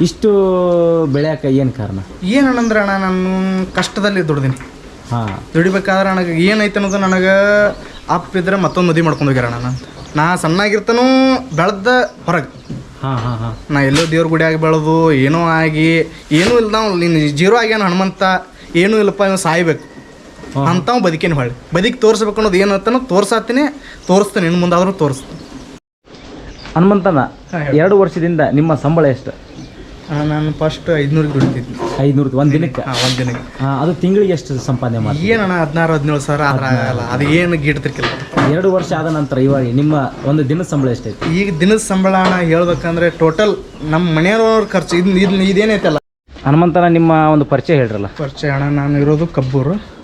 ಇಷ್ಟು ಬೆಳೆಯಕ ಏನು ಕಾರಣ? ಏನಂದ್ರೆ ಅಣ್ಣ ನಾನು ಕಷ್ಟದಲ್ಲಿ ದುಡ್ದೀನಿ. ಹಾಂ. ದುಡಿಬೇಕಾದ್ರೆ ನನಗೆ ಏನೈತೆ ಅನ್ನೋದು ನನಗೆ ಅಪ್ಪ ಇದ್ರೆ ಮತ್ತೊಂದು ಮದುವೆ ಮಾಡ್ಕೊಂಡು ಹೋಗ್ಯಾರ ಅಣ್ಣ ಅಂತ. ನಾ ಸಣ್ಣಾಗಿರ್ತಾನೂ ಬೆಳೆದ ಹೊರಗೆ. ಹಾಂ ಹಾಂ ಹಾಂ. ನಾ ಎಲ್ಲೋ ದೇವ್ರ ಗುಡಿಯಾಗಿ ಬೆಳೆದು ಏನೋ ಆಗಿ ಏನೂ ಇಲ್ಲ ನಾವು ನೀನು ಜೀರೋ ಆಗ್ಯಾನ ಹನುಮಂತ ಏನೂ ಇಲ್ಲಪ್ಪ ಇವ್ ಸಾಯ್ಬೇಕು. ಅಂತ ಬದುಕೇನು ಹೊಳ್ಳಿ. ಬದುಕಿ ತೋರಿಸ್ಬೇಕು ಅನ್ನೋದು ಏನು ಅಂತನೋ ತೋರ್ಸಾತೀನಿ ತೋರಿಸ್ತೀನಿ ಇನ್ನು ಮುಂದಾದ್ರೂ ತೋರಿಸ್ತೀನಿ. ಹನುಮಂತನ ಎರಡು ವರ್ಷದಿಂದ ನಿಮ್ಮ ಸಂಬಳ ಎಷ್ಟು? ನಾನು ಫಸ್ಟ್ ಐದ್ನೂರಿಗೆ ದುಡಿತಿದ್ದೆ. ಐದುನೂರು ಒಂದು ದಿನಕ್ಕೆ? ಹಾಂ ಒಂದು ದಿನಕ್ಕೆ. ಅದು ತಿಂಗಳಿಗೆ ಎಷ್ಟು ಸಂಪಾದನೆ ಮಾಡಿ ಏನಣ್ಣ ಹದಿನಾರು ಹದಿನೇಳು ಸಾವಿರ ಆದ್ರೆ ಆಗಲ್ಲ. ಅದು ಏನು ಗಿಡ್ತಿರ್ಕಿಲ್ಲ. ಎರಡು ವರ್ಷ ಆದ ನಂತರ ಇವಾಗ ನಿಮ್ಮ ಒಂದು ದಿನದ ಸಂಬಳ ಎಷ್ಟೈತಿ? ಈಗ ದಿನದ ಸಂಬಳ ಅಣ್ಣ ಹೇಳ್ಬೇಕಂದ್ರೆ ಟೋಟಲ್ ನಮ್ಮ ಮನೆಯವ್ರ ಖರ್ಚು ಇದು ಇದು ಇದೇನೈತಲ್ಲ? ಹನುಮಂತನ ನಿಮ್ಮ ಒಂದು ಪರಿಚಯ ಹೇಳ್ರಲ್ಲ? ಪರಿಚಯ ಅಣ್ಣ ನಾನು ಇರೋದು ಕಬ್ಬೂರು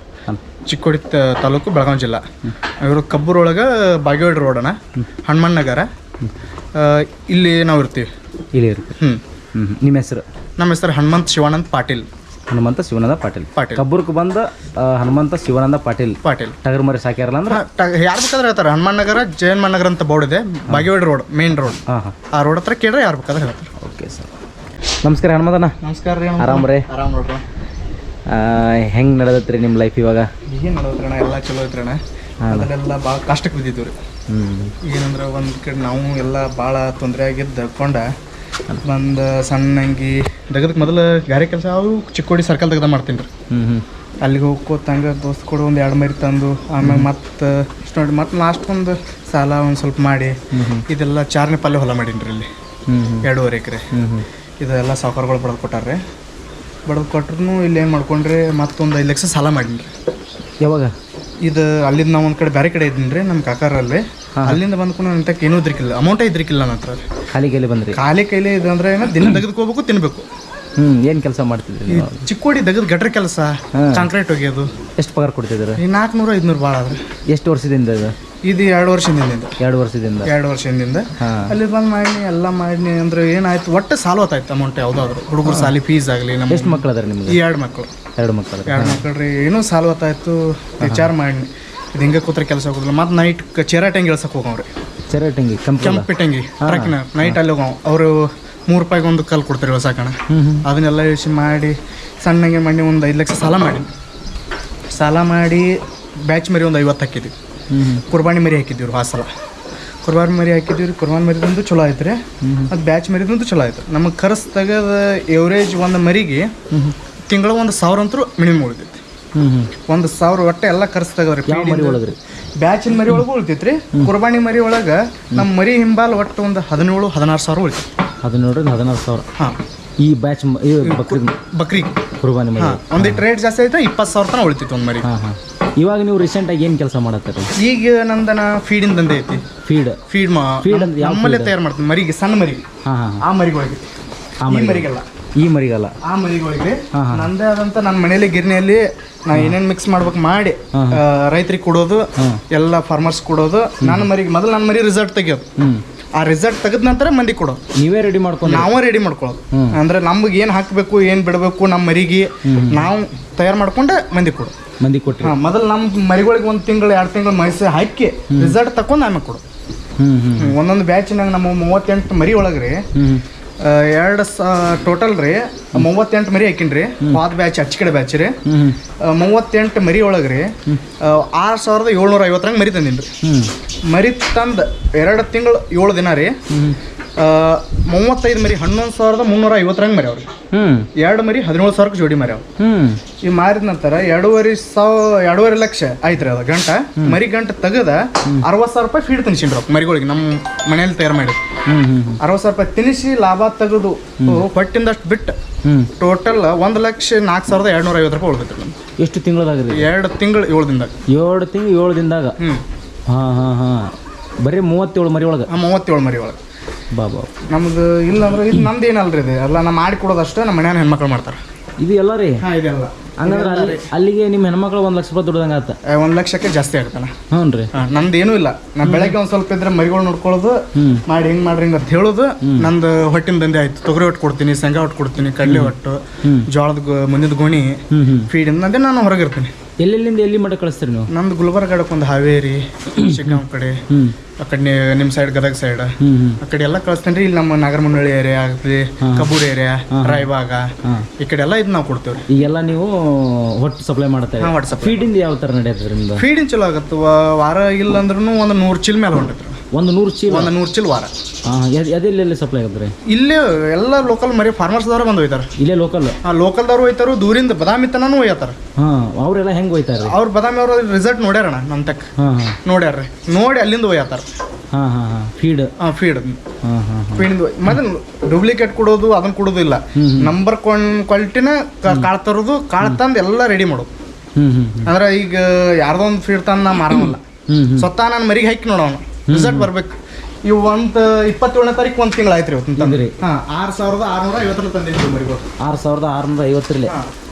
ಚಿಕ್ಕೋಡಿ ತ- ತಾಲೂಕು ಬೆಳಗಾವಿ ಜಿಲ್ಲಾ. ಕಬ್ಬೂರ್ ಕಬ್ಬೂರೊಳಗೆ ಬಾಗೇವಾಡಿ ರೋಡ್ ಅಣ್ಣ ಹನುಮನ್ ನಗರ. ಆ, ಇಲ್ಲಿ ನಾವು ಇರ್ತೀವಿ ಇಲ್ಲಿ ಇರುತ್ತೆ ಹ್ಞೂ ಹ್ಞೂ ನಿಮ್ಮ ಹೆಸರು? ನಮ್ಮ ಹೆಸರು ಹನುಮಂತ್ ಶಿವಾನಂದ್ ಪಾಟೀಲ್. ಹನುಮಂತ ಶಿವಾನಂದ ಪಾಟೀಲ್. ಪಾಟೀಲ್. ಕಬ್ಬುರ್ಕ್ ಬಂದ ಆ, ಹನುಮಂತ ಶಿವಾನಂದ ಪಾಟೀಲ್. ಪಾಟೀಲ್. ಟಗರ್ ಮರಿ ಸಾಕ್ಯಾರಲ್ಲ ಅಂದ್ರೆ? ಯಾರು ಬೇಕಾದ್ರೆ ಹೇಳ್ತಾರೆ. ಹನುಮಾನ್ ನಗರ ಜಯನ್ ನಗರ ಅಂತ ಬೋರ್ಡ್ ಇದೆ. Bagewadi road main road. ಹಾಂ ಹಾಂ. ಆ ರೋಡ್ ಹತ್ರ ಕೇಳಿದ್ರೆ ಯಾರು ಬೇಕಾದ್ರೆ ಹೇಳ್ತಾರೆ. Okay sir. ನಮಸ್ಕಾರ ಹನುಮಂತನ ನಮಸ್ಕಾರ ರೀ ಆರಾಮ್ ರೀ ಆರಾಮ್ ನೋಡ್ರಿ ಹೆಂಗೆ ನಡೆದತ್ರಿ ನಿಮ್ಮ ಲೈಫ್ ಇವಾಗ? ಏನು ನಡೋದ್ರಣ ಎಲ್ಲ ಚಲೋ ಐತ್ರಣ ಅದನ್ನೆಲ್ಲ ಭಾಳ ಕಷ್ಟಕ್ಕೆ ಬಿದ್ದಿದ್ವಿ ರೀ. ಹ್ಞೂ ಏನಂದ್ರೆ ಒಂದು ಕಡೆ ನಾವು ಎಲ್ಲ ಭಾಳ ತೊಂದರೆ ಆಗಿದ್ದು ದಕ್ಕೊಂಡ ಬಂದು ಸಣ್ಣಂಗಿ ದಗದಕ್ಕೆ ಮೊದಲು ಗಾರೆ ಕೆಲಸ ಅವು ಚಿಕ್ಕೋಡಿ ಸರ್ಕಲ್ ತೆಗ್ದ ಮಾಡ್ತೀನಿ ರೀ. ಹ್ಞೂ ಹ್ಞೂ ಅಲ್ಲಿಗೆ ಹೋಗ್ಕೋತಂಗ ದೋಸ್ತ್ ಕೊಡು ಒಂದು ಎರಡು ಮರಿ ತಂದು ಆಮೇಲೆ ಮತ್ತೆ ಇಷ್ಟು ನೋಡಿ ಮತ್ತೆ ಲಾಸ್ಟ್ ಒಂದು ಸಾಲ ಒಂದು ಸ್ವಲ್ಪ ಮಾಡಿ ಇದೆಲ್ಲ ಚಾರ್ನೆ ಪಲ್ಯ ಹೊಲ ಮಾಡೀನಿ ರೀ ಇಲ್ಲಿ ಎರಡೂವರೆ ಎಕರೆ. ಇದೆಲ್ಲ ಸಾವುಕಾರಗಳು ಬಡ್ದು ಕೊಟ್ಟಾರೆ ಬಡ್ದು ಕೊಟ್ರು ಇಲ್ಲಿ ಏನು ಮಾಡ್ಕೊಂಡ್ರಿ ಮತ್ತೊಂದು ಐದು ಲಕ್ಷ ಸಾಲ ಮಾಡೀನಿ ರೀ. ಯಾವಾಗ? ಇದು ಅಲ್ಲಿಂದ ನಾವು ಒಂದು ಕಡೆ ಬೇರೆ ಕಡೆ ಇದ್ದೀನಿ ರೀ ನಮ್ಮ ಕಾಕಾರಲ್ಲಿ ಅಲ್ಲಿಂದ ಬಂದ್ಕೊಂಡು ನನ್ನ ತಕ್ಕ ಏನೂ ಇದ್ರಿಕಿಲ್ಲ ಅಮೌಂಟೇ ಇದ್ರಿಕಿಲ್ಲ ನನ್ನ ಹತ್ರ. ಖಾಲಿ ಕೈಲಿ ಬಂದ್ರಿ? ಖಾಲಿ ಕೈಲಿ ಇದೆ ಅಂದ್ರೆ ಏನೋ? ದಿನ ತೆಗೆದುಕೋಬೇಕು ಹೋಗ್ಬೇಕು ತಿನ್ಬೇಕು. ಹ್ಮ್ ಏನು ಕೆಲಸ ಮಾಡ್ತಿದ್ರಿ ಈ ಚಿಕ್ಕೋಡಿ ತೆಗೆದು ಗಟ್ರ ಕೆಲಸ ಕಾಂಕ್ರೀಟ್ ಒಗೆಯೋದು. ಎಷ್ಟು ಪಗಾರ ಕೊಡ್ತಿದ್ದೀರ? ಈ ನಾಲ್ಕುನೂರು ಐದುನೂರು ಭಾಳ ಆದ್ರೆ. ಎಷ್ಟು ವರ್ಷದಿಂದ ಇದು? ಇದು ಎರಡು ವರ್ಷದಿಂದ ಎರಡು ವರ್ಷದಿಂದ. ಎರಡು ವರ್ಷದಿಂದ. ಅಲ್ಲಿ ಬಂದು ಮಾಡಿ ಎಲ್ಲ ಮಾಡಿ ಅಂದ್ರೆ ಏನಾಯ್ತು? ಒಟ್ಟು ಸಾಲ ಹೊತ್ತಾಯ್ತು ಅಮೌಂಟ್ ಯಾವ್ದಾದ್ರು? ಹುಡುಗರು ಸಾಲಿ ಫೀಸ್ ಆಗಲಿ ನಮ್ಮ ಎಷ್ಟು ಮಕ್ಳು ಅದಾರ ನಿಮ್ಗೆ ಎರಡು ಮಕ್ಕಳು ಎರಡು ಮಕ್ಕಳು ಎರಡು ಮಕ್ಕಳು ರೀ ಏನೂ ಸಾಲ ಹೊತ್ತಾಯ್ತು ವಿಚಾರ ಮಾಡಿ ಇದು ಹಿಂಗೆ ಕೂತ್ರೆ ಕೆಲಸ ಹೋಗೋದಿಲ್ಲ ಮತ್ತೆ ನೈಟ್ ಚೆರಾಟಂಗಿ ಇಳ್ಸಕ್ಕೆ ಹೋಗವ್ರಿ. ಚೆರಾಟಂಗಿ ಕಂಪ್ನಿ ಕೆಂಪಿಟ್ಟಂಗಿ ಟ್ರಕ್ನ ನೈಟ್ ಅಲ್ಲಿ ಹೋಗವ್ ಅವರು ಮೂರು ರೂಪಾಯಿಗೆ ಒಂದು ಕಲ್ಲು ಕೊಡ್ತಾರೆ ಇಳ್ಸಕಣ ಅದನ್ನೆಲ್ಲ ಯೋಚನೆ ಮಾಡಿ ಸಣ್ಣಗೆ ಮಾಡಿ ಒಂದು ಐದು ಲಕ್ಷ ಸಾಲ ಮಾಡಿ ಸಾಲ ಮಾಡಿ ಬ್ಯಾಚ್ ಮರಿ ಒಂದು ಐವತ್ತು ಹಾಕಿದ್ವಿ. ಕುರ್ಬಾನಿ ಮರಿ ಹಾಕಿದ್ದೀವಿ ರೀ ಆ ಸಲ. ಕುರ್ಬಾನಿ ಮರಿ ಹಾಕಿದ್ದೀವಿ ರೀ ಕುರ್ಬಾನಿ ಮರಿದಂದು ಚಲೋ ಆಯ್ತು ರೀ ಅದು ಬ್ಯಾಚ್ ಮರಿದಂದು ಚಲೋ ಆಯ್ತು. ನಮಗೆ ಖರ್ಚು ತೆಗೆದ ಎವರೇಜ್ ಒಂದು ಮರಿಗೆ ತಿಂಗಳ ಒಂದು ಸಾವಿರ ಅಂತೂ ಮಿನಿಮಮ್ ಉಳಿತೈತಿ. ಒಂದು ಸಾವಿರ ಒಟ್ಟೆ ಎಲ್ಲ ಖರ್ಚು ತೆಗದ್ರಿ ಯಾವ ಮರಿ ಒಳಗೂ ಬ್ಯಾಚಿನ ಮರಿ ಒಳಗ ಉಳಿತೈತ್ರಿ. ಕುರ್ಬಾನಿ ಮರಿ ಒಳಗೆ ನಮ್ಮ ಮರಿ ಹಿಂಬಾಲ್ ಒಟ್ಟು ಒಂದು ಹದಿನೇಳು ಹದಿನಾರು ಸಾವಿರ ಉಳಿತೈತಿ. ಹದಿನೇಳರಿಂದ ಹದಿನಾರು ಸಾವಿರ. ಹಾಂ. ಈ ಬ್ಯಾಚ್ ಬಕ್ರೀದ್ ಬಕ್ರಿ. ಕುರ್ಬಾನಿ ಮರಿ ಒಂದು ಒಂದಿಟ್ಟು ರೇಟ್ ಜಾಸ್ತಿ ಆಯ್ತು? ಇಪ್ಪತ್ತು ಸಾವಿರ ತನಕ ಉಳಿತಿತ್ತು ಒಂದು ಮರಿ ಹಾಂ ಹಾಂ. ಇವಾಗ ನೀವು ರೀಸೆಂಟಾಗಿ ಏನು ಕೆಲಸ ಮಾಡತ್ತೀರಿ? ಈಗ ನಂದನ ಫೀಡಿನ ದಂಧೆ ಐತಿ. ಫೀಡ್ ಫೀಡ್ ಮಾ ಫೀಡ್ ಅಂದ್ರೆ ಯಾವ ನಮ್ಮಲ್ಲೇ ತಯಾರು ಮಾಡ್ತೀನಿ ಮರಿಗೆ ಸಣ್ಣ ಮರಿ ಹಾಂ ಹಾಂ ಆ ಮರಿಗಳಿಗೆ. ಆ ಈ ಮರಿ ಮರಿಗೆಲ್ಲ. ಈ ಮರಿಗಲ್ಲ. ಆ ಮರಿಗಳಿಗೆ. ನಂದೇ ಆದಂತ ನನ್ನ ಮನೆಯಲ್ಲಿ ಗಿರಣಿಯಲ್ಲಿ ನಾ ಏನೇನು ಮಿಕ್ಸ್ ಮಾಡ್ಬೇಕು ಮಾಡಿ ರೈತರಿಗೆ ಕೊಡೋದು ಎಲ್ಲ ಫಾರ್ಮರ್ಸ್ ಕೊಡೋದು ನನ್ನ ಮರಿಗೆ ಮೊದಲು ನನ್ನ ಮರಿ ರಿಸಲ್ಟ್ ತೆಗಿಯೋದು. ಹ್ಞೂ ಆ ರಿಸಲ್ಟ್ ತೆಗೆದ ನಂತರ ಮಂದಿ ಕೊಡೋದು. ನೀವೇ ರೆಡಿ ಮಾಡ್ಕೊಂಡು ನಾವೇ ರೆಡಿ ಮಾಡ್ಕೊಳ್ಳೋದು. ಅಂದ್ರೆ ನಮ್ಗೆ ಏನು ಹಾಕಬೇಕು ಏನು ಬಿಡಬೇಕು ನಮ್ಮ ಮರಿಗೆ ನಾವು ತಯಾರು ಮಾಡ್ಕೊಂಡೆ ಮಂದಿ ಕೊಡು ಮಂದಿ ಕೊಟ್ಟು ಮೊದಲು ನಮ್ಮ ಮರಿಗಳಿಗೆ ಒಂದು ತಿಂಗಳು ಎರಡು ತಿಂಗಳು ಮೈಸೆ ಹಾಕಿ ರಿಸಲ್ಟ್ ತಕೊಂಡು ಆಮೇಲೆ ಕೊಡು ಒಂದೊಂದು ಬ್ಯಾಚಿನಾಗ ನಮ್ಮ ಮೂವತ್ತೆಂಟು ಮರಿ ಒಳಗ್ರಿ ಎರಡು ಟೋಟಲ್ ರೀ. ಮೂವತ್ತೆಂಟು ಮರಿ ಹಾಕಿನ್ರಿ ಪಾದ ಬ್ಯಾಚ್ ಅಚ್ಚಿಕಡೆ ಬ್ಯಾಚ್ ರೀ. ಮೂವತ್ತೆಂಟು ಮರಿ ಒಳಗೆ ರೀ. ಆರು ಸಾವಿರದ ಏಳ್ನೂರ ಐವತ್ತರಂಗೆ ಮರಿ ತಂದೀನಿ ರೀ. ಮರಿ ತಂದು ಎರಡು ತಿಂಗಳು ಏಳು ದಿನ ರೀ. ಮೂವತ್ತೈದು ಮರಿ ಹನ್ನೊಂದು ಸಾವಿರದ ಮುನ್ನೂರ ಐವತ್ತರಂಗೆ ಮರಿ ಅವ್ರಿ ಹ್ಞೂ ಎರಡು ಮರಿ ಹದಿನೇಳು ಸಾವಿರಕ್ಕೆ ಜೋಡಿ ಮರಿ ಅವ್ರು ಈ ಮಾರಿದ ನಂತರ ಎರಡೂವರೆ ಸಾವಿರ ಎರಡೂವರೆ ಲಕ್ಷ ಆಯ್ತು ರೀ ಅದು ಗಂಟ. ಮರಿ ಗಂಟ ತೆಗೆದ ಅರವತ್ತು ಸಾವಿರ ರೂಪಾಯಿ ಫೀಡ್ ತಿನ್ಸಿನ್ರಿ ಅವ್ರು ಮರಿಗಳಿಗೆ ನಮ್ಮ ಮನೆಯಲ್ಲಿ ತಯಾರು ಮಾಡಿ ಹ್ಮ್ ಅರವತ್ತು ಸಾವಿರ ರೂಪಾಯಿ ತಿನ್ನಿಸಿ ಲಾಭ ತೆಗೆದು ಹೊಟ್ಟಿಂದಷ್ಟು ಬಿಟ್ಟು ಟೋಟಲ್ ಒಂದು ಲಕ್ಷ ನಾಲ್ಕು ಸಾವಿರದ ಎರಡ್ನೂರ ಐವತ್ತು ರೂಪಾಯಿ ನಮ್ಗೆ ಎಷ್ಟು ತಿಂಗಳದಾಗ್ರಿ ಎರಡು ತಿಂಗಳು ಏಳು ದಿನದಾಗ. ಏಳು ತಿಂಗಳು ಏಳು ದಿನದಾಗ? ಹಾಂ ಹಾಂ ಹಾಂ. ಬರೀ ಮೂವತ್ತೇಳು ಮರಿ ಒಳಗೆ? ಮೂವತ್ತೇಳು ಮರಿ ಒಳಗೆ. ಬಾ ಬಾ. ನಮ್ದು ಇಲ್ಲ ಅಂದ್ರೆ ಇದು ನಮ್ದು ಏನಲ್ರಿ ಇದು? ಎಲ್ಲ ನಾ ಮಾಡಿ ಕೊಡೋದಷ್ಟೇ ನಮ್ಮ ಮನ್ಯಾನ ಹೆಣ್ಮಕ್ಳು ಮಾಡ್ತಾರೆ. ಇದು ಎಲ್ಲ ರೀ? ಹಾಂ ಇದೆಲ್ಲ ಹಂಗಂದ್ರೆ ಅಲ್ಲಿ ಅಲ್ಲಿಗೆ ನಿಮ್ಮ ಹೆಣ್ಮಕ್ಳು ಒಂದು ಲಕ್ಷ ರೂಪಾಯಿ ದುಡ್ದಂಗೆ ಆತ? ಒಂದು ಲಕ್ಷಕ್ಕೆ ಜಾಸ್ತಿ ಆಗ್ತಾನೆ ಹ್ಞೂ ರೀ. ನಂದು ಏನೂ ಇಲ್ಲ. ನಾನು ಬೆಳಗ್ಗೆ ಒಂದು ಸ್ವಲ್ಪ ಇದ್ರೆ ಮರಿಗಳು ನೋಡ್ಕೊಳ್ಳೋದು ಮಾಡಿ ಹೆಂಗೆ ಮಾಡ್ರಿ ಹಿಂಗೆ ಅಂತ ಹೇಳೋದು. ನಂದು ಹೊಟ್ಟಿನ ದಂಧೆ ಆಯ್ತು. ತೊಗರಿ ಹೊಟ್ಟು ಕೊಡ್ತೀನಿ ಶೇಂಗಾ ಹೊಟ್ಟು ಕೊಡ್ತೀನಿ ಕಡಲೆ ಹೊಟ್ಟು. ಜೋಳದ ಮುಂದಿನ ಗೋಣಿ ಫೀಡ್ ನಂದೇ ನಾನು ಹೊರಗಿರ್ತೀನಿ ಎಲ್ಲೆಲ್ಲಿಂದ ಎಲ್ಲಿ ಮಟ್ಟ ಕಳಿಸ್ತೀರಿ ನೀವು? ನಮ್ದು ಗುಲ್ಬರ್ಗ ಒಂದು ಹಾವೇರಿ ಶಿಗ್ಗಾಂವ್ ಕಡೆ ಆ ಕಡೆ ನಿಮ್ಮ ಸೈಡ್ ಗದಗ ಸೈಡ್ ಆಕಡೆ ಆ ಕಡೆ ಎಲ್ಲ ಕಳಿಸ್ತೇನೆ ರೀ ಇಲ್ಲಿ ನಮ್ಮ ನಾಗರಮುನ್ನಳ್ಳಿ ಏರಿಯಾ ಆಗ್ತದೆ ಕಬೂರ್ ಏರಿಯಾ ರಾಯಬಾಗ ಹಾಂ. ಈ ಕಡೆ ಎಲ್ಲ ಇದು ನಾವು ಕೊಡ್ತೇವೆ ರೀ ಈಗೆಲ್ಲ ನೀವು ಒಟ್ಟು ಸಪ್ಲೈ ಮಾಡ್ತೇವೆ ಹಾಂ ಫೀಡಿಂದ ಯಾವ ಥರ ನಡೆಯುತ್ತೆ ನಿಮ್ದು? ಫೀಡಿಂಗ್ ಚಲೋ ಆಗತ್ತೆ ವಾ- ವಾರ ಇಲ್ಲ ಅಂದ್ರೂ ಒಂದು ನೂರು ಚಿಲ್ ಮೇಲೆ ಹೊಂಟೈತ್ರಿ. ಒಂದು ನೂರು ಚೀಲ? ಒಂದು ನೂರು ಚೀಲ ವಾರ. ಹಾಂ ಅದೆಲ್ಲೆಲ್ಲಿ ಸಪ್ಲೈ ಆಗುತ್ತೆ ಇಲ್ಲೇ ಎಲ್ಲ ಲೋಕಲ್ ಮರಿ ಫಾರ್ಮರ್ಸ್ ಫಾರ್ಮರ್ಸ್ದವ್ರು ಬಂದು ಹೋಯ್ತಾರೆ ಇಲ್ಲೇ ಲೋಕಲ್ ಆ ಲೋಕಲ್ದವ್ರು ಒಯ್ತಾರು ದೂರಿಂದ ಬದಾಮಿ ತನೂ ಹೋಯ್ತಾರ ಹಾಂ ಅವರೆಲ್ಲ ಹೆಂಗೆ ಹೋಯ್ತಾರೆ ಅವ್ರು ಬದಾಮಿ ಅವ್ರ ರಿಸಲ್ಟ್ ನೋಡ್ಯಾರಣ ನಮ್ಮ ತಕ್ಕ ಹಾಂ ಹಾಂ. ನೋಡ್ಯಾರ್ರಿ. ನೋಡಿ ಅಲ್ಲಿಂದ ಒಯ್ಯತ್ತಾರ ಹಾಂ ಹಾಂ ಹಾಂ. ಫೀಡ್ ಫೀಡ್ ಹಾಂ ಹಾಂ ಹಾಂ. ಫೀಡ್ ಮತ್ತೆ ಡೂಪ್ಲಿಕೇಟ್ ಕೊಡೋದು ಅದನ್ನ ಕೊಡೋದು ಇಲ್ಲ. ನಂಬರ್ ಕ್ವಾಲಿಟಿನ ಕಾಳ್ ತರೋದು ಕಾಳ್ ತಂದು ಎಲ್ಲ ರೆಡಿ ಮಾಡೋದು. ಅಂದ್ರೆ ಈಗ ಯಾರ್ದೋ ಒಂದು ಫೀಡ್ ತಂದು ನಾ ಹ್ಞೂ ಸ್ವತಃ ನಾನು ಮರಿಗೆ ಹಾಕಿ ನೋಡೋಣ ರಿಸಲ್ಟ್ ಬರ್ಬೇಕು. ಇವು ಒಂದು ಇಪ್ಪತ್ತೇಳನೇ ತಾರೀಕು ಒಂದು ತಿಂಗಳು ಆಯ್ತು ರೀ ಇವತ್ತು ತಂದ್ರಿ? ಹಾಂ ಆರು ಸಾವಿರದ ಆರುನೂರ ಐವತ್ತರ ತಂದಿದ್ರು ಮರಿಗಳು ಆರು ಸಾವಿರದ ಆರುನೂರ ಐವತ್ತರಲ್ಲಿ.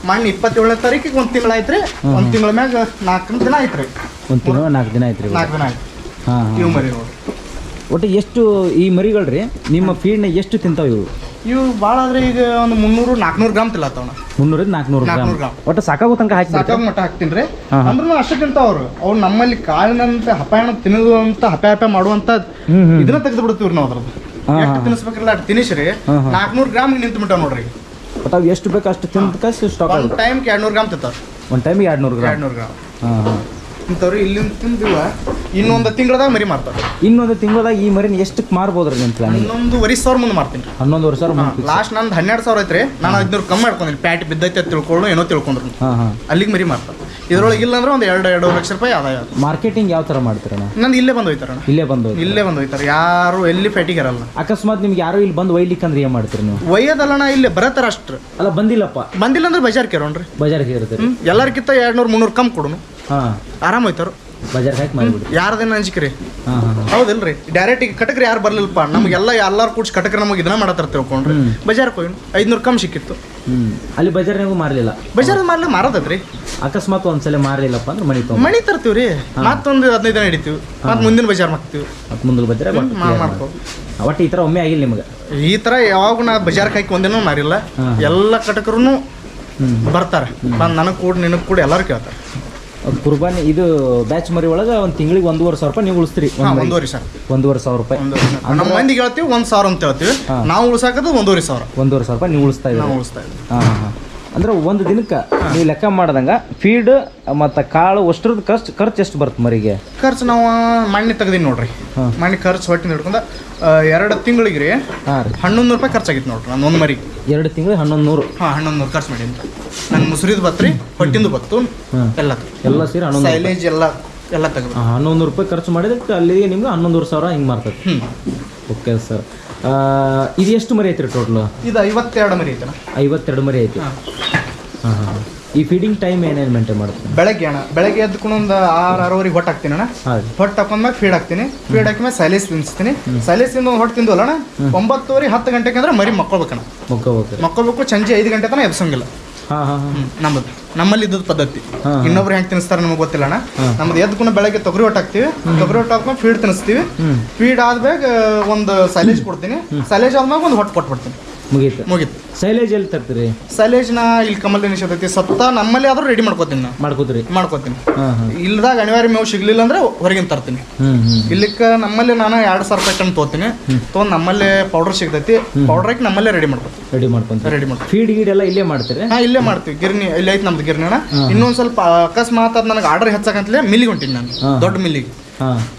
ಮಣ್ಣು ಇಪ್ಪತ್ತೇಳನೇ ತಾರೀಕಿಗೆ ಒಂದು ತಿಂಗಳು ಆಯ್ತು ರೀ ಒಂದು ತಿಂಗಳ ಮ್ಯಾಗ ನಾಲ್ಕು ದಿನ ಆಯ್ತು ರೀ ಒಂದು ತಿಂಗಳು ನಾಲ್ಕು ದಿನ ಆಯ್ತು ರೀ ನಾಲ್ಕು ದಿನ ಆಯ್ತು ಹಾಂ ಇವು ಮರಿ ನೋಡಿ ಒಟ್ಟು ಎಷ್ಟು ಈ ಮರಿಗಳು ರೀ ನಿಮ್ಮ ಫೀಡ್ನ ಎಷ್ಟು ತಿಂತಾವೆ ಇವು? ಇವು ಭಾಳ ಆದ್ರೆ ಈಗ ಒಂದು ಮುನ್ನೂರು ನಾಲ್ಕುನೂರು ಗ್ರಾಮ್ ತಿಲ್ಲತ್ತವಣ ಮುನ್ನೂರಿಂದ ನಾಲ್ಕುನೂರು ಗ್ರಾಮ್. ನಾಲ್ಕುನೂರು ಗ್ರಾಮ್. ಒಟ್ಟು ಸಾಕಾಗೋ ತನಕ ಹಾಕಿ ಸಾಕಾಗ ಮಟ್ಟ ಹಾಕ್ತೀನಿ ರೀ. ಅಂದ್ರೂ ಅಷ್ಟು ತಿಂತಾವ ಅವ್ರು. ಅವ್ರು ನಮ್ಮಲ್ಲಿ ಕಾಳಿನಂತ ಹಪಾಯಣ ತಿನ್ನೋದು ಅಂತ ಹಪೆ ಹಪೆ ಮಾಡುವಂತ. ಇದನ್ನ ತೆಗೆದು ಬಿಡ್ತೀವಿ ನಾವು ಅದ್ರದ್ದು. ಎಷ್ಟು. ತಿನ್ನಿಸ್ಬೇಕಿಲ್ಲ ಅಷ್ಟು ತಿನ್ನಿಸ್ರಿ. ನಾಲ್ಕುನೂರು ಗ್ರಾಮ್ ನಿಂತು ಬಿಟ್ಟಾವ ನೋಡ್ರಿ. ಒಟ್ಟು ಅವು ಎಷ್ಟು ಬೇಕು ಅಷ್ಟು ತಿಂದ ಸ್ಟಾಕ್ ಒಂದು ಟೈಮ್ಗೆ ಎರಡ್ನೂರು ಗ್ರಾಮ್ ತಿಂತಾರೆ. ಒಂದು ಟೈಮಿಗೆ ಎರಡ್ನೂರು ಗ್ರಾಮ್. ಎರಡ್ನೂರು ಗ್ರಾಮ್. ಹಾಂ ಹಾಂ. ಇಂಥವ್ರು ಇಲ್ಲಿಂದ ತಿಂದಿವ ಇನ್ನೊಂದು ತಿಂಗಳದಾಗ ಮರಿ ಮಾರ್ತಾರೆ. ಇನ್ನೊಂದು ತಿಂಗಳದಾಗ ಈ ಮರಿನ ಎಷ್ಟಕ್ಕೆ ಮಾರ್ಬೋದ್ರಿ ನಿಮ್ಮ ಪ್ಲಾನಿಂಗ್ ಇನ್ನೊಂದು ವರಿ ಸಾವಿರ ಮುಂದೆ ಮಾರ್ತೀನಿ. ಹನ್ನೊಂದು ವರ್ಷ ಲಾಸ್ಟ್ ನಂದು ಹನ್ನೆರಡು ಸಾವಿರ ಐತ್ರಿ. ನಾನು ಹದಿನೂರು ಕಮ್ಮಿ ಮಾಡ್ಕೊಂಡ್ರಿ ಪ್ಯಾಟ್ ಬಿದ್ದೈತೆ ಅಂತ ತಿಳ್ಕೊಂಡು ಏನೋ ತಿಳ್ಕೊಂಡ್ರು. ಹಾಂ ಹಾಂ. ಅಲ್ಲಿಗೆ ಮರಿ ಮಾರ್ತಾರೆ. ಇದ್ರೊಳಗೆ ಇಲ್ಲ ಅಂದ್ರೆ ಒಂದು ಎರಡು ಎರಡು ಲಕ್ಷ ರೂಪಾಯಿ ಆದಾಯ ಮಾರ್ಕೆಟಿಂಗ್ ಯಾವ ಥರ ಮಾಡ್ತೀರಣ್ಣ? ನಂದು ಇಲ್ಲೇ ಬಂದು ಹೋಯ್ತಾರ ಇಲ್ಲೇ ಬಂದು ಇಲ್ಲೇ ಬಂದು ಹೋಯ್ತಾರೆ. ಯಾರು ಎಲ್ಲಿ ಫೆಟಿಗೆ ಇರಲ್ಲ. ಅಕಸ್ಮಾತ್ ನಿಮ್ಗೆ ಯಾರು ಇಲ್ಲಿ ಬಂದು ಒಯ್ಲಿಕ್ಕೆ ಅಂದ್ರೆ ಏನು ಮಾಡ್ತೀರಿ ನೀವು? ಒಯ್ಯೋದಲ್ಲಣ್ಣ ಇಲ್ಲಿ ಬರತ್ತಾರ ಅಷ್ಟ್ರ. ಅಲ್ಲ ಬಂದಿಲ್ಲಪ್ಪ. ಬಂದಿಲ್ಲ ಅಂದ್ರೆ ಬಜಾರ್ ಕೇರೋಣ್ರಿ. ಬಜಾರ್ ಇರುತ್ತೆ. ಎಲ್ಲರಿಗಿಂತ ಎರಡು ನೂರು ಮುನ್ನೂರು ಕಮ್ಮಿ ಕೊಡುನು. ಹಾಂ. ಆರಾಮ್ ಹೋಯ್ತಾರು. ಬಜಾರ್ಗೆ ಹಾಕಿ ಮಾಡಿಬಿಡಿ. ಯಾರ್ದೇನು ಅಂಜಿಕ್ರಿ? ಹಾಂ ಹಾಂ ಹಾಂ. ಹೌದಿಲ್ರಿ. ಡೈರೆಕ್ಟ್ ಈಗ ಕಟಕ್ರಿ ಯಾರು ಬರ್ಲಿಲ್ಲಪ್ಪ. ನಮಗೆಲ್ಲ ಎಲ್ಲಾರು ಕೂಡ್ಸಿ ಕಟಕ್ರಿ ನಮಗೆ ಇದನ್ನ ಮಾಡತ್ತಾರ ತಿಳ್ಕೊಂಡ್ರಿ ಬಜಾರ್ ಬಜಾರ್ಗೆ ಹೋಗಿ ಐದ್ನೂರು ಕಮ್ಮಿ ಸಿಕ್ಕಿತ್ತು. ಹ್ಞೂ ಅಲ್ಲಿ ಬಜಾರ್ನಾಗೂ ಮಾರಲಿಲ್ಲ? ಬಜಾರ್ ಮಾರ್ಲಿ ಮಾರದತ್ರಿ ಅಕಸ್ಮಾತ್ ಒಂದ್ಸಲ ಮಾರಲಿಲ್ಲಪ್ಪ ಅಂದ್ರೆ ಮಣಿ ತೊಗೊಂಡು ಮಣಿ ತರ್ತೀವ್ರಿ. ಮತ್ತೊಂದು ಹದಿನೈದು ದಿನ ಹಿಡಿತೀವಿ. ಮತ್ತೆ ಮುಂದಿನ ಬಜಾರ್ ಮಾಡ್ತೀವಿ. ಮತ್ತೆ ಮುಂದಿನ ಬಜಾರ್ ಮಾಡ್ಕೋ. ಒಟ್ಟು ಈ ಥರ ಒಮ್ಮೆ ಆಗಿಲ್ಲ ನಿಮಗೆ? ಈ ತರ ಯಾವಾಗ ನಾ ಬಜಾರ್ ಹಾಕಿ ಒಂದಿನೂ ಮಾರಿಲ್ಲ. ಎಲ್ಲ ಕಟಕರು ಬರ್ತಾರೆ. ಬಂದು ನನಗೆ ಕೂಡ ನಿನಗೆ ಕೂಡ ಎಲ್ಲರೂ ಕೇಳ್ತಾರೆ. ಕುರ್ಬಾನಿ ಇದು ಬ್ಯಾಚ್ ಮರಿ ಒಳಗೆ ಒಂದು ತಿಂಗಳಿಗೆ ಒಂದೂವರೆ ಸಾವಿರ ರೂಪಾಯಿ ನೀವು ಉಳಿಸ್ತೀರಿ. ಒಂದೂವರೆ ಸಾವಿರ. ಒಂದೂವರೆ ಸಾವಿರ ರೂಪಾಯಿ. ನಮ್ಮ ಮಂದಿಗೆ ಹೇಳ್ತೀವಿ ಒಂದು ಸಾವಿರ ಅಂತ ಹೇಳ್ತೀವಿ. ನಾವು ಉಳ್ಸಾಕದು ಒಂದೂವರೆ ಸಾವಿರ. ಒಂದೂವರೆ ಸಾವಿರ ರೂಪಾಯಿ ನೀವು ಉಳಿಸ್ತಾ ಇದ್ದೀವಿ. ಹಾಂ ಹಾಂ. ಅಂದ್ರೆ ಒಂದು ದಿನಕ್ಕೆ ನೀವು ಲೆಕ್ಕ ಮಾಡ್ದಂಗೆ ಫೀಡ್ ಮತ್ತು ಕಾಳು ಅಷ್ಟ್ರದ್ದು ಖರ್ಚು ಖರ್ಚು ಎಷ್ಟು ಬರುತ್ತೆ ಮರಿಗೆ? ಖರ್ಚು ನಾವು ಮಣ್ಣಿ ತೆಗ್ದೀನಿ ನೋಡ್ರಿ. ಮಣ್ಣಿ ಖರ್ಚು ಹೊಟ್ಟಿ ಹಿಡ್ಕೊಂಡ ಎರಡು ತಿಂಗಳಿಗೆ ರೀ ಹನ್ನೊಂದು ರೂಪಾಯಿ ಖರ್ಚಾಗಿತ್ತು ನೋಡ್ರಿ ನಾನು ಒಂದು ಮರಿ. ಎರಡು ತಿಂಗಳು ಹನ್ನೊಂದು ನೂರು ಹಾಂ ಹನ್ನೊಂದು ನೂರು ಖರ್ಚು ಮಾಡಿ ನನ್ನ ಮುಸುರಿದು ಬತ್ರಿ ಹೊಟ್ಟಿಂದು ಬತ್ತು ಎಲ್ಲ ಎಲ್ಲ ಸೇರಿ ಹನ್ನೊಂದು ಸೈಲೇಜ್ ಎಲ್ಲ ಎಲ್ಲ ತೆಗೆದು ಹನ್ನೊಂದು ನೂರು ರೂಪಾಯಿ ಖರ್ಚು ಮಾಡಿದಕ್ಕೆ ಅಲ್ಲಿ ನಿಮ್ಗೆ ಹನ್ನೊಂದುವರೆ ಸಾವಿರ ಹಿಂಗೆ ಮಾಡ್ತದೆ ಹ್ಞೂ ಓಕೆ ಸರ್ ಇದು ಎಷ್ಟು ಮರಿ ಐತ್ರಿ ಟೋಟಲ್ ಇದು ಐವತ್ತೆರಡು ಮರಿ ಐತೆ ಐವತ್ತೆರಡು ಮರಿ ಐತಿ. ಹಾಂ. ಈ ಫೀಡಿಂಗ್ ಟೈಮ್ ಏನೇನು ಮೇಂಟೈನ್ ಮಾಡ್ತೀನಿ ಬೆಳಗ್ಗೆ ಅಣ್ಣ ಬೆಳಗ್ಗೆ ಎದ್ಕೊಂಡು ಒಂದು ಆರು ಆರೂವರೆಗೆ ಹೊಟ್ಟು ಹಾಕ್ತೀನಿ ಅಣ್ಣ. ಹೊಟ್ಟು ಹಾಕೊಂಡ್ ಹೊಟ್ಟು ಹಾಕೊಂಡ್ಮೇಲೆ ಫೀಡ್ ಹಾಕ್ತೀನಿ ಫೀಡ್ ಹಾಕಿದ್ಮೇಲೆ ಸೈಲೇಸ್ ತಿನ್ನಿಸ್ತೀನಿ. ಸೈಲೇಸ್ ತಿಂದು ಹೊಟ್ಟು ತಿಂದಲ್ಲ ಅಣ್ಣ ಒಂಬತ್ತುವರೆ ಹತ್ತು ಗಂಟೆಗೆ ಅಂದ್ರೆ ಮರಿ ಮಕ್ಕೊಳ್ಬೇಕಣ್ಣ ಮಕ್ಕೋಬೇಕು ಮಕ್ಕೋಬೇಕು ಸಂಜೆ ಐದು ಗಂಟೆ ತನಕ ಎಬ್ಸಂಗಿಲ್ಲ. ಹಾಂ ಹಾಂ ಹಾಂ. ನಮ್ಮದು ನಮ್ಮಲ್ಲಿ ಇದ್ದದ ಪದ್ಧತಿ. ಇನ್ನೊಬ್ರು ಹೆಂಗ್ ತಿನ್ನಿಸ್ತಾರ ನಮಗೆ ಗೊತ್ತಿಲ್ಲ ಅಣ್ಣ. ನಮ್ದು ಎದ್ಕೊಂಡು ಬೆಳಗ್ಗೆ ತೊಗರಿ ಹೊಟ್ಟು ಹಾಕ್ತಿವಿ. ತೊಗರಿ ಹೊಟ್ಟು ಹಾಕ್ಮೇಲೆ ಫೀಡ್ ತಿನ್ನಿಸ್ತೀವಿ ಫೀಡ್ ಆದ್ಮೇಲೆ ಒಂದು ಸೈಲೇಜ್ ಕೊಡ್ತೀನಿ. ಸೈಲೇಜ್ ಆದ್ಮೇಲೆ ಒಂದು ಹೊಟ್ಟು ಕೊಟ್ಬಿಡ್ತೀನಿ. ಮುಗೀತು. ಮುಗೀತು. ಸೈಲೇಜ್ ಎಲ್ಲಿ ತರ್ತೀರಿ? ಸೈಲೇಜ್ನ ಇಲ್ಲಿ ಕಮಲ್ ನಿಷೇಧೈತಿ ಸತ್ತ ನಮ್ಮಲ್ಲಿ ಆದ್ರೂ ರೆಡಿ ಮಾಡ್ಕೋತೀನಿ ನಾನು. ಮಾಡ್ಕೋತೀರಿ? ಮಾಡ್ಕೋತೀನಿ. ಇಲ್ಲದಾಗ ಹಾಂ. ಇಲ್ದಾಗ ಅನಿವಾರ್ಯ ಮೇವು ಸಿಗ್ಲಿಲ್ಲ ಅಂದ್ರೆ ಹೊರಗಿನ ತರ್ತೀನಿ. ಹ್ಞೂ ಹ್ಞೂ ಇಲ್ಲಿಕ್ಕೆ ನಮ್ಮಲ್ಲಿ ನಾನು ಎರಡು ಸಾವಿರ ರೂಪಾಯಿ ಟನ್ ತೊಗೋತೀನಿ ತೊಗೊಂಡು ನಮ್ಮಲ್ಲೇ ಪೌಡರ್ ಸಿಗ್ತೈತಿ. ಪೌಡರ್ ಹಾಕಿ ನಮ್ಮಲ್ಲೇ ರೆಡಿ ಮಾಡ್ಕೊತೀನಿ. ರೆಡಿ ಮಾಡ್ಕೊಂತ ರೆಡಿ ಮಾಡ್ತೀನಿ ಫೀಡ್ ಗೀಡ್ ಎಲ್ಲ ಇಲ್ಲೇ ಮಾಡ್ತೀರಿ? ಹಾಂ ಇಲ್ಲೇ ಮಾಡ್ತೀವಿ. ಗಿರ್ನಿ ಇಲ್ಲೇ ಐತಿ ನಮ್ದು ಗಿರ್ನಿ ಅಣ್ಣ ಇನ್ನೊಂದು ಸ್ವಲ್ಪ ಅಕಸ್ಮಾತ್ ಅದು ನನಗೆ ಆರ್ಡರ್ ಹೆಚ್ಚಾಕಂತಲೇ ಮಿಲ್ಲಿಗೆ ಹೊಂಟೀನಿ ನಾನು. ದೊಡ್ಡ ಮಿಲ್ಲಿಗೆ.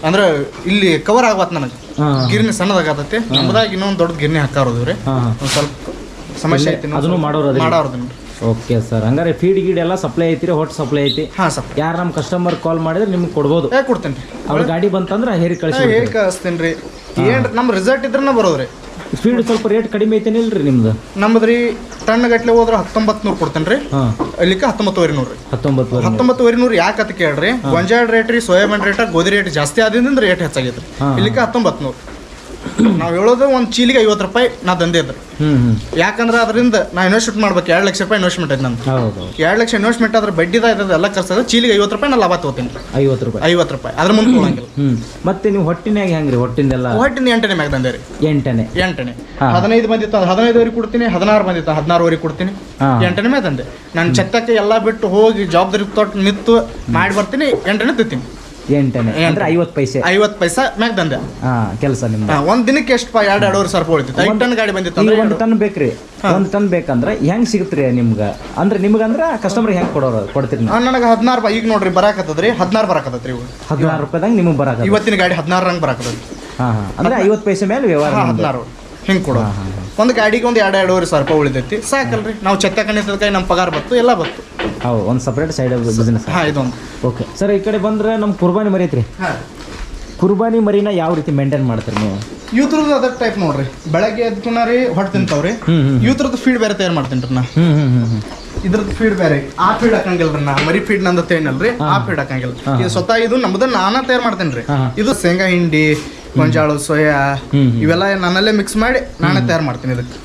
ಅಂದ್ರೆ ಇಲ್ಲಿ ಕವರ್ ಆಗವತ್ ನನಗೆ. ಗಿರ್ಣಿ ಗಿರ್ನಿ ಸಣ್ಣದಾಗತೈತಿ ನಮ್ಮದಾಗ ಇನ್ನೊಂದು ದೊಡ್ಡ ಗಿರ್ನಿ ಹಾಕಾರದು ರೀ ಹಾಂ. ಹಾಂ ಸ್ವಲ್ಪ ಸಮಸ್ಯೆ ಐತಿ ಅದನ್ನು ಮಾಡೋರು ಅದೇ ಓಕೆ ಸರ್. ಹಂಗಾರೆ ಫೀಡ್ ಗೀಡ್ ಎಲ್ಲ ಸಪ್ಲೈ ಐತಿ ಹೊಟ್ ಸಪ್ಲೈ ಐತಿ. ಹಾ ಸರ್ ಯಾರು ನಮ್ಮ ಕಸ್ಟಮರ್ ಕಾಲ್ ಮಾಡಿದ್ರೆ ನಿಮ್ಗೆ ಕೊಡ್ಬೋದು. ಕೊಡ್ತೇನೆ ಅವ್ರ ಗಾಡಿ ಬಂತಂದ್ರೆ ಹೇರಿ ಕಳಿಸಿ ಹೇಗೆ ಕಳಿಸ್ತೀನಿ ರೀ. ಏನು ನಮ್ಮ ರಿಸಲ್ಟ್ ಇದ್ರನ್ನ ಬರೋದು ಫೀಡ್ ಸ್ವಲ್ಪ ರೇಟ್ ಕಡಿಮೆ ಐತೇನಿಲ್ಲ ಇಲ್ರಿ ನಿಮ್ದು? ನಮ್ದು ರೀ ಟನ್ ಗಟ್ಲೆ ಹೋದ್ರೆ ಹತ್ತೊಂಬತ್ತು ನೂರು ಕೊಡ್ತೇನೆ ರೀ ಹಾಂ. ಇಲ್ಲಿಕ್ಕೆ ಹತ್ತೊಂಬತ್ತುವರೆ ನೂರು ರೀ ಹತ್ತೊಂಬತ್ತು ಹತ್ತೊಂಬತ್ತುವರೆ ನೂರು ಯಾಕೆ ಅಂತ ಕೇಳ್ರಿ ಗೊಂಜಾಳ ರೇಟ್ ರೀ ಸೋಯಾಬೀನ್ ರೇಟ್ ಗೋಧಿ ರೇಟ್ ಜಾಸ್ತಿ ಆದ್ರಿಂದ ರೇಟ್ ಹೆಚ್ಚಾಗೈತೆ ರೀ. ಇಲ್ಲಿಕ್ಕೆ ಹತ್ತೊಂಬತ್ತು ನೂರು ನಾವು ಹೇಳೋದು ಒಂದು ಚೀಲಿಗೆ ಐವತ್ತು ರೂಪಾಯಿ ನಾ ದಂಧೆ ಇದ್ರು ಯಾಕಂದ್ರೆ ಅದರಿಂದ ನಾ ಇನ್ವೆಸ್ಟ್ಮೆಂಟ್ ಮಾಡ್ಬೇಕು. ಎರಡು ಲಕ್ಷ ರೂಪಾಯಿ ಇನ್ವೆಸ್ಟ್ಮೆಂಟ್ ಐತೆ ನಂದು. ಹೌದು ಎರಡು ಲಕ್ಷ ಇನ್ವೆಸ್ಟ್ಮೆಂಟ್ ಆದ್ರೆ ಬಡ್ಡಿದ ಇರೋದು ಎಲ್ಲ ಕರ್ಸದ ಚೀಲಿಗೆ ಐವತ್ತು ರೂಪಾಯಿ ನಾ ಲಾಭ ತಗೋತೀನಿ. ಐವತ್ತು ರೂಪಾಯಿ. ಐವತ್ತು ರೂಪಾಯಿ. ಅದ್ರ ಮುಂದೆ ಕೊಡಂಗಿಲ್ಲ ಹ್ಞೂ ಮತ್ತೆ ನೀವು ಹೊಟ್ಟಿನಾಗ ಹೆಂಗ್ರಿ? ಹೊಟ್ಟಿಂದೆಲ್ಲ? ಹೊಟ್ಟಿನ ಎಂಟನೇ ಮ್ಯಾಗ ದಂಧೆ ರೀ. ಎಂಟನೇ. ಎಂಟನೇ. ಹದಿನೈದು ಬಂದಿತ್ತು ಹದಿನೈದುವರೆಗೆ ಕೊಡ್ತೀನಿ ಹದಿನಾರು ಬಂದಿತ್ತು ಹದಿನಾರುವರೆಗೆ ಕೊಡ್ತೀನಿ. ಹಾ. ಎಂಟನೇ ಮ್ಯಾಗ ತಂದೆ ನಾನು ಚಕ್ಕಕ್ಕೆ ಎಲ್ಲ ಬಿಟ್ಟು ಹೋಗಿ ಜವಾಬ್ದಾರಿ ತೊಟ್ಟು ನಿಂತು ಮಾಡಿ ಬರ್ತೀನಿ ಎಂಟನೇ ತಿಂತೀನಿ. ಎಂಟನೇ ಅಂದ್ರೆ ಐವತ್ತು ಪೈಸೆ. ಐವತ್ತು ಪೈಸಾ ಮ್ಯಾಗ ತಂದೆ ಹಾ ಕೆಲಸ ನಿಮ್ದು. ಒಂದ್ ದಿನಕ್ಕೆ ಎಷ್ಟು ಪಾ ಎರಡು ಎರಡೂವರೆ ಸಾವಿರ ರೂಪಾಯಿ ಐದು ಟನ್ ಗಾಡಿ ಬಂದಿತ್ತು ಈಗ ಅಂದ್ರೆ ಒಂದು ಟನ್ ಬೇಕ್ರಿ. ಒಂದು ಟನ್ ಬೇಕಂದ್ರೆ ಹೆಂಗ್ ಸಿಗುತ್ತೆ ನಿಮ್ಗೆ? ಅಂದ್ರೆ ನಿಮ್ಗಂದ್ರೆ ಕಸ್ಟಮರ್ ಹೆಂಗ್ ಕೊಡೋರು ಕೊಡ್ತೀರಿ ನೀವು? ನನಗೆ ಹದಿನಾರು ರೂಪಾಯಿ ಈಗ ನೋಡ್ರಿ ಬರಾಕತ್ತದ್ರಿ ಹದಿನಾರು ಬರಾಕತ್ತದ್ರಿ ಹದಿನಾರು ರೂಪಾಯಿದಂಗೆ ನಿಮಗೆ ಬರಾಕ ಇವತ್ತಿನ ಗಾಡಿ ಹದಿನಾರು ರಂಗ್ ಬರಾಕತ್ತದ್ರಿ. ಹಾ ಹಾ. ಅಂದ್ರೆ ಐವತ್ತು ಪೈಸೆ ಮೇಲೆ ವ್ಯವಹಾರ ಹಾ ನಿಮ್ದು. ಹದಿನಾರು. ಹಿಂಗೆ ಕೊಡೋ ಒಂದು ಗಾಡಿಗೆ ಒಂದು ಎರಡು ಎರಡೂವರೆ ಸಾವಿರ ರೂಪಾಯಿ ಉಳಿದೈತಿ ಸಾಕಲ್ರಿ. ನಾವು ಚೆತ್ತ ಕಣಿತದ ನಮ್ಮ ಪಗಾರ ಬತ್ತು ಎಲ್ಲ ಬತ್ತು. ಹೌದು ಒಂದು ಸಪ್ರೇಟ್ ಸೈಡ್ ಬಿಸ್ನೆಸ್ ಹಾ ಇದೊಂದು. ಓಕೆ ಸರ್ ಈ ಕಡೆ ಬಂದ್ರೆ ನಮ್ಮ ಕುರ್ಬಾನಿ ಮರಿ ಐತ್ರಿ ಕುರ್ಬಾನಿ ಮರಿನ ಯಾವ ರೀತಿ ಮೇಂಟೈನ್ ಮಾಡ್ತೀರಿ ನೀವು? ಯೂತ್ರದ್ದು ಅದ್ರ ಟೈಪ್ ನೋಡ್ರಿ. ಬೆಳಗ್ಗೆ ಎದ್ದುನ ರೀ ಹೊಟ್ಟೆ ತಿಂತಾವ್ರಿ. ಯೂತ್ರದ. ಯೂತ್ರದ್ದು ಫೀಡ್ ಬೇರೆ ತಯಾರು ಮಾಡ್ತೀನಿ ರೀ ನಾ ಇದ್ರದ್ದು ಫೀಡ್ ಬೇರೆ. ಆ ಫೀಡ್ ಹಾಕಂಗಿಲ್ರಿ ನಾ. ಮರಿ ಫೀಡ್ ನಂದು ತೇನಲ್ರಿ. ಆ ಫೀಡ್ ಹಾಕಂಗಿಲ್ಲ. ಇದು ಸ್ವತಃ ಇದು ನಮ್ದು ನಾನ ತಯಾರು ಮಾಡ್ತೇನೆ ರೀ ಇದು ಶೇಂಗಾ ಹಿಂಡಿ ಗೊಂಜಾಳು ಸೋಯಾ. ಇವೆಲ್ಲ ನನ್ನಲ್ಲೇ ಮಿಕ್ಸ್ ಮಾಡಿ ನಾನೇ ತಯಾರು ಮಾಡ್ತೀನಿ ಇದಕ್ಕೆ.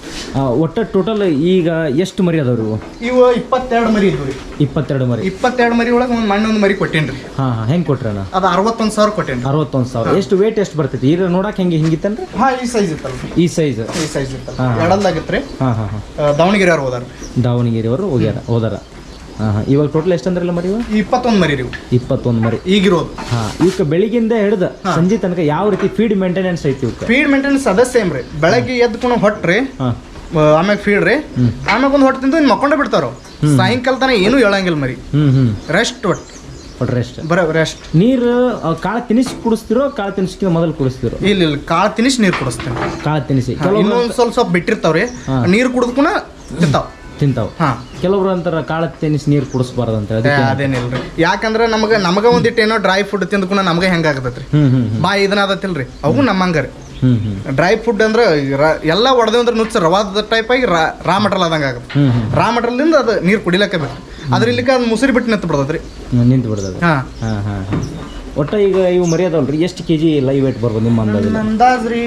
ಒಟ್ಟ ಟೋಟಲ್ ಈಗ ಎಷ್ಟು ಮರಿ ಅದಾವ್ರಿ ಇವು? ಇವು ಇಪ್ಪತ್ತೆರಡು ಮರಿ ಇದ್ವು ರೀ. ಇಪ್ಪತ್ತೆರಡು ಮರಿ. ಇಪ್ಪತ್ತೆರಡು ಮರಿ ಒಳಗೆ ಒಂದು ಮಣ್ಣೊಂದು ಒಂದು ಮರಿ ಕೊಟ್ಟೇನ್ರಿ ಹಾ ಹಾ ಹೆಂಗೆ ಕೊಟ್ರಣ ಅದು ಅರವತ್ತೊಂದು ಸಾವಿರ ಕೊಟ್ಟೇನ್ರಿ ಅರವತ್ತೊಂದು ಸಾವಿರ. ಎಷ್ಟು ವೇಟ್ ಎಷ್ಟು ಬರ್ತೈತಿ? ಈಗ ನೋಡಕ್ ಹೆಂಗೆ ಹಿಂಗಿತ್ತನ್ರಿ ಹಾ ಈ ಸೈಜ್ ಇತ್ತಲ್ಲ ಈ ಸೈಜ್ ಈ ಸೈಜ್ ಇತ್ತಲ್ಲ ಎರಡಲ್ಲಾಗತ್ತೆ ರೀ ಹಾಂ ಹಾಂ ಹಾಂ. ದಾವಣಗೆರೆ ಅವ್ರು ಹೋದಾರ ದಾವಣಗೆರೆ ಅವರು ಹೋಗ್ಯಾರ ಹೋದಾರ. ಹಾಂ ಹಾಂ ಇವಾಗ ಟೋಟಲ್ ಎಷ್ಟು ಅಂದ್ರಲ್ಲ ಮರಿ ಇವು? ಈ ಇಪ್ಪತ್ತೊಂದು ಮರಿ ರೀ ಇವು. ಇಪ್ಪತ್ತೊಂದು ಮರಿ. ಈಗಿರೋದು. ಹಾಂ ಇವಕ್ಕೆ ಬೆಳಿಗ್ಗೆಯಿಂದ ಹಿಡಿದು ಸಂಜೆ ತನಕ ಯಾವ ರೀತಿ ಫೀಡ್ ಮೇಂಟೆನೆನ್ಸ್ ಐತಿ ಇವಕ್ಕೆ ಫೀಡ್ ಮೇಂಟೆನೆನ್ಸ್ ಅದ ಸೇಮ್ ರೀ. ಬೆಳಗ್ಗೆ ಹೊಟ್ರಿ ಹಾಂ. ಆಮ್ಯಾಗ ಫೀಡ್ ರೀ. ಆಮ್ಯಾಗ ಒಂದು ಹೊಟ್ಟೆ ತಿಂದು ಇನ್ನು ಮಕ್ಕೊಂಡೇ ಬಿಡ್ತಾರ. ಸಾಯಂಕಾಲ ತನ ಏನೂ ಹೇಳಂಗಿಲ್ಲ ಮರಿ. ಹ್ಞೂ ಹ್ಞೂ ರೆಸ್ಟ್ ಒಟ್ಟು. ಕೊಟ್ರೆ ರೆಸ್ಟ್ ಬರ ರೆಸ್ಟ್ ನೀರು ಆ, ಕಾಳು ತಿನಿಸಿ ಕುಡಿಸ್ತಿರೋ ಕಾಳು ತಿನಿಸಿಗೆ ಮೊದಲು ಕುಡಿಸ್ತಿರೋ? ಇಲ್ಲ ಇಲ್ಲ ಕಾಳು ತಿನಿಸಿ ನೀರು ಕುಡಿಸ್ತೇನೆ. ಕಾಳು ತಿನಿಸಿ. ಇನ್ನೊಂದು ಸ್ವಲ್ಪ ಸ್ವಲ್ಪ ಬಿಟ್ಟಿರ್ತಾವ್ರಿ. ನೀರು ಕುಡಿದ್ಕುನ ತಿಂತಾವ. ತಿಂತಾವ್. ಹಾ. ಕೆಲವೊಬ್ರು ಅಂತಾರ ಕಾಳ ತೆನಿಸ್ ನೀರು ಕುಡಿಸ್ಬಾರ್ದು ಅಂತ ಅದೇನಿಲ್ರಿ. ಯಾಕಂದ್ರೆ ನಮಗ ನಮಗ ಒಂದಿಟ್ಟು ಏನೋ ಡ್ರೈ ಫುಡ್ ತಿಂದ್ಕುನ ನಮಗೆ ಹೆಂಗಾಗತೈತ್ರಿ ಹ್ಞೂ ಹ್ಞೂ ಹ್ಞೂ ಬಾ ಇದನ್ನ ಆದತಿಲ್ರಿ ಅವು ನಮ್ಮಂಗರಿ ಡ್ರೈ ಫುಡ್ ಅಂದ್ರೆ ಎಲ್ಲಾ ಎಲ್ಲ ಒಡೆದೆ ನುಚ್ಚ ರವಾದ ಟೈಪ್ ಆಗಿ ರಾ- ಮಟ್ರಲ್ ಆದಂಗ ಆಗುತ್ತೆ. ರಾ ಮಟಲ್ದಿಂದ ಅದು ನೀರು ಕುಡಿಲಕ್ಕ ಬೇಕು ಅದ್ರ ಇಲ್ಲಿಕ ಅದು ಮುಸುರಿ ಬಿಟ್ಟು ನಿಂತು ಬಿಡ್ತೈತ್ರಿ ನಿಂತು ಬಿಡ್ತದೆ ಹಾಂ ಹಾಂ ಹಾಂ. ಒಟ್ಟ ಈಗ ಇವು ಮರ್ಯಾದಲ್ರಿ ಎಷ್ಟು ಕೆ ಜಿ ಲೈವ್ ವೇಟ್ ಬರ್ಬೋದು ನಿಮ್ಮ ಅಂದಾಜು ಅಂದಾಜ್ ರೀ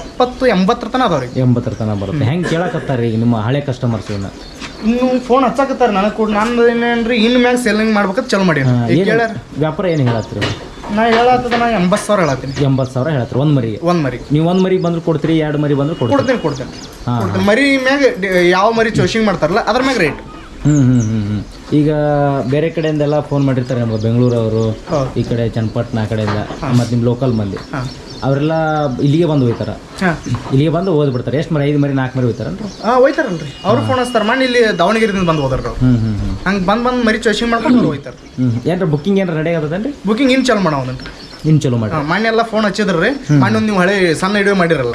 ಎಪ್ಪತ್ತು ಎಂಬತ್ತರ ತನ ರೀ ಎಂಬತ್ತರ ತನಕ ಬರುತ್ತೆ. ಹೆಂಗೆ ಕೇಳಕತ್ತಾರೆ ಈಗ ನಿಮ್ಮ ಹಳೆ ಕಸ್ಟಮರ್ಸ್ ಇವನ್ನ ಇನ್ನು ಫೋನ್ ಹಚ್ಚಾಕತ್ತಾರ ನನಗೆ ಕೂಡ. ನಂದು ರೀ ಇನ್ನು ಮ್ಯಾಗ ಸೆಲ್ಲಿಂಗ್ ಮಾಡ್ಬೇಕಂತ ಚಲೋ ಮಾಡಿ ಕೇಳ್ಯಾರ? ವ್ಯಾಪಾರ ಏನು ಹೇಳತ್ತೀರಿ? ನಾ ಹೇಳತ್ತದ ನಾ ಎಂಬತ್ತು ಸಾವಿರ ಹೇಳತ್ತೀನಿ. ಎಂಬತ್ತು ಸಾವಿರ ಹೇಳತ್ತೀರಿ ಒಂದು ಮರಿ ಒಂದು ಮರಿ ನೀವು ಒಂದು ಮರಿ ಬಂದ್ರೆ ಕೊಡ್ತೀರಿ ಎರಡು ಮರಿ ಬಂದ್ರೆ ಕೊಡ್ತೀರಿ? ಕೊಡ್ತೀನಿ ಕೊಡ್ತೀನಿ. ಮರಿ ಮ್ಯಾಗ ಯಾವ ಮರಿ ಚೋಸಿಂಗ್ ಮಾಡ್ತಾರಲ್ಲ ಅದ್ರ ಮ್ಯಾಗ ರೇಟ್ ಹ್ಞೂ ಹ್ಞೂ ಹ್ಞೂ ಹ್ಞೂ ಈಗ ಬೇರೆ ಕಡೆಯಿಂದೆಲ್ಲ ಫೋನ್ ಮಾಡಿರ್ತಾರೆ ನಮ್ಗೆ ಬೆಂಗಳೂರವರು ಈ ಕಡೆ ಚನ್ನಪಟ್ಟಣ ಆ ಕಡೆಯಿಂದ ಮತ್ತು ನಿಮ್ಮ ಲೋಕಲ್ ಮಂದಿ ಅವರೆಲ್ಲ ಇಲ್ಲಿಗೆ ಬಂದು ಹೋಯ್ತಾರ. ಇಲ್ಲಿಗೆ ಬಂದು ಓದ್ಬಿಡ್ತಾರೆ ಎಷ್ಟು ಮರಿ ಐದು ಮರಿ ನಾಲ್ಕು ಮರಿ ಹೋಯ್ತಾರನ್ರಿ ಹಾಂ ಹೋಯ್ತಾರಲ್ರಿ ಅವ್ರು ಫೋನ್ ಹಚ್ತಾರ. ಮಣ್ಣು ಇಲ್ಲಿ ದಾವಣಗೆರೆದಿಂದ ಬಂದು ಹೋದ್ರು ಹಂಗೆ ಬಂದು ಬಂದು ಮರಿ ಚೋಸಿಂಗ್ ಮಾಡ್ಕೊಂಡು ಹೋಯ್ತಾರೆ. ಹೋಯ್ತಾರ ಏನ್ರ ಬುಕ್ಕಿಂಗ್ ಏನಾರ ರೆಡಿ ಆಗತ್ತೇನ್ರಿ? ಬುಕಿಂಗ್ ಇನ್ನು ಚಾಲು ಮಾಡವನ್ರಿ ಇನ್ನು ಚಲೋ ಮಾಡಿ ಮೊನ್ನೆ ಎಲ್ಲ ಫೋನ್ ಹಚ್ಚಿದ್ರಿ ಒಂದು ನೀವು ಹಳೆ ಸಣ್ಣ ವಿಡಿಯೋ ಮಾಡಿರಲ್ಲ.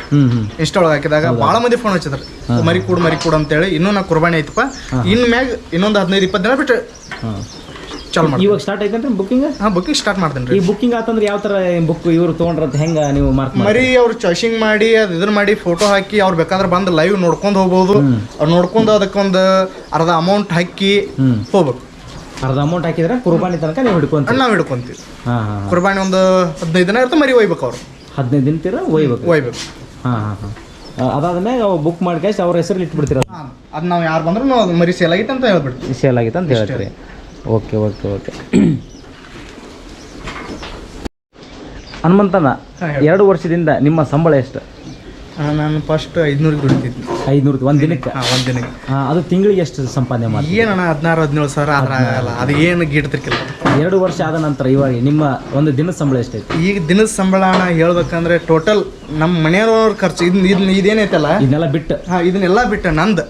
ಇಷ್ಟ ಒಳಗೆ ಹಾಕಿದಾಗ ಭಾಳ ಮಂದಿ ಫೋನ್ ಹಚ್ಚಿದ್ರಿ ಮರಿ ಕೂಡ್ ಮರಿ ಕೂಡು ಅಂತೇಳಿ. ಇನ್ನೂ ನಾ ಕುರ್ಬಾನಿ ಐತಪ್ಪ. ಇನ್ನು ಮ್ಯಾಗ ಇನ್ನೊಂದು ಹದಿನೈದು ಇಪ್ಪತ್ತು ದಿನ ಬಿಟ್ಟು ಚಲೋ ಮಾಡಿ ಇವಾಗ ಸ್ಟಾರ್ಟ್ ಐತೇನ್ರಿ ಬುಕ್ಕಿಂಗ್ ಹಾಂ ಬುಕಿಂಗ್ ಸ್ಟಾರ್ಟ್ ಮಾಡ್ತೇನೆ ರೀ. ಈ ಬುಕ್ಕಿಂಗ್ ಆತಂದ್ರೆ ಯಾವ ಥರ ಬುಕ್ ಇವರು ತೊಗೊಂಡ್ರಂತ ಹೆಂಗೆ ನೀವು ಮಾರ್ಕ್ ಮರಿ ಅವ್ರು ಚಾಯ್ಸಿಂಗ್ ಮಾಡಿ ಅದು ಇದನ್ನ ಮಾಡಿ ಫೋಟೋ ಹಾಕಿ ಅವ್ರು ಬೇಕಾದ್ರೆ ಬಂದು ಲೈವ್ ನೋಡ್ಕೊಂಡು ಹೋಗ್ಬೋದು. ಅವ್ರು ನೋಡ್ಕೊಂಡು ಅದಕ್ಕೊಂದು ಅರ್ಧ ಅಮೌಂಟ್ ಹಾಕಿ ಹೋಗ್ಬೇಕು. ಅರ್ಧ ಅಮೌಂಟ್ ಹಾಕಿದ್ರೆ ಕುರ್ಬಾನಿ ತನಕ ನೀವು ಹಿಡ್ಕೊಂತೀರಿ. ನಾವು ಹಿಡ್ಕೊಂತೀವಿ. ಹಾಂ ಹಾಂ ಕುರ್ಬಾನಿ ಒಂದು ಹದಿನೈದು ದಿನ ಇರುತ್ತೆ ಮರಿ ಒಯ್ಬೇಕು ಅವ್ರು. ಹದಿನೈದು ದಿನ ತೀರ ಒಯ್ಬೇಕು? ಒಯ್ಬೇಕು. ಹಾಂ ಹಾಂ ಹಾಂ. ಅದಾದ್ಮೇಲೆ ಅವು ಬುಕ್ ಮಾಡಿ ಅವ್ರ ಹೆಸರು ಇಟ್ಬಿಡ್ತೀರ? ಅದು ನಾವು ಯಾರು ಬಂದ್ರು ಅದು ಮರಿ ಸೇಲ್ ಆಗಿತ್ತು ಅಂತ ಹೇಳ್ಬಿಡ್ತೀವಿ. ಸೇಲ್ ಆಗಿತ್ತು ಅಂತ ಹೇಳ್ತೀರಿ. ಓಕೆ ಓಕೆ ಓಕೆ ಹನುಮಂತನ ಎರಡು ವರ್ಷದಿಂದ ನಿಮ್ಮ ಸಂಬಳ ಎಷ್ಟು? ನಾನು ಫಸ್ಟ್ ಐದುನೂರಿಗೆ ದುಡಿತಿದ್ದೆ. ಐದುನೂರು ಒಂದು ದಿನಕ್ಕೆ? ಹಾಂ ಒಂದು ದಿನಕ್ಕೆ. ಅದು ತಿಂಗಳಿಗೆ ಎಷ್ಟು ಸಂಪಾದನೆ ಮಾಡಿ ಏನಣ್ಣ ಹದಿನಾರು ಹದಿನೇಳು ಸಾವಿರ ಆದ್ರೆ ಆಗಲ್ಲ ಅದು ಏನು ಗಿಡ್ತಿರ್ಕಿಲ್ಲ. ಎರಡು ವರ್ಷ ಆದ ನಂತರ ಇವಾಗ ನಿಮ್ಮ ಒಂದು ದಿನದ ಸಂಬಳ ಎಷ್ಟೈತಿ? ಈಗ ದಿನದ ಸಂಬಳ ಅಣ್ಣ ಹೇಳ್ಬೇಕಂದ್ರೆ ಟೋಟಲ್ ನಮ್ಮ ಮನೆಯವ್ರ ಖರ್ಚು ಇದನ್ನ ಇದನ್ನ ಇದೇನೈತಲ್ಲ? ಇದನ್ನೆಲ್ಲ ಬಿಟ್ಟು? ಹಾಂ ಇದನ್ನೆಲ್ಲ ಬಿಟ್ಟು ನಂದು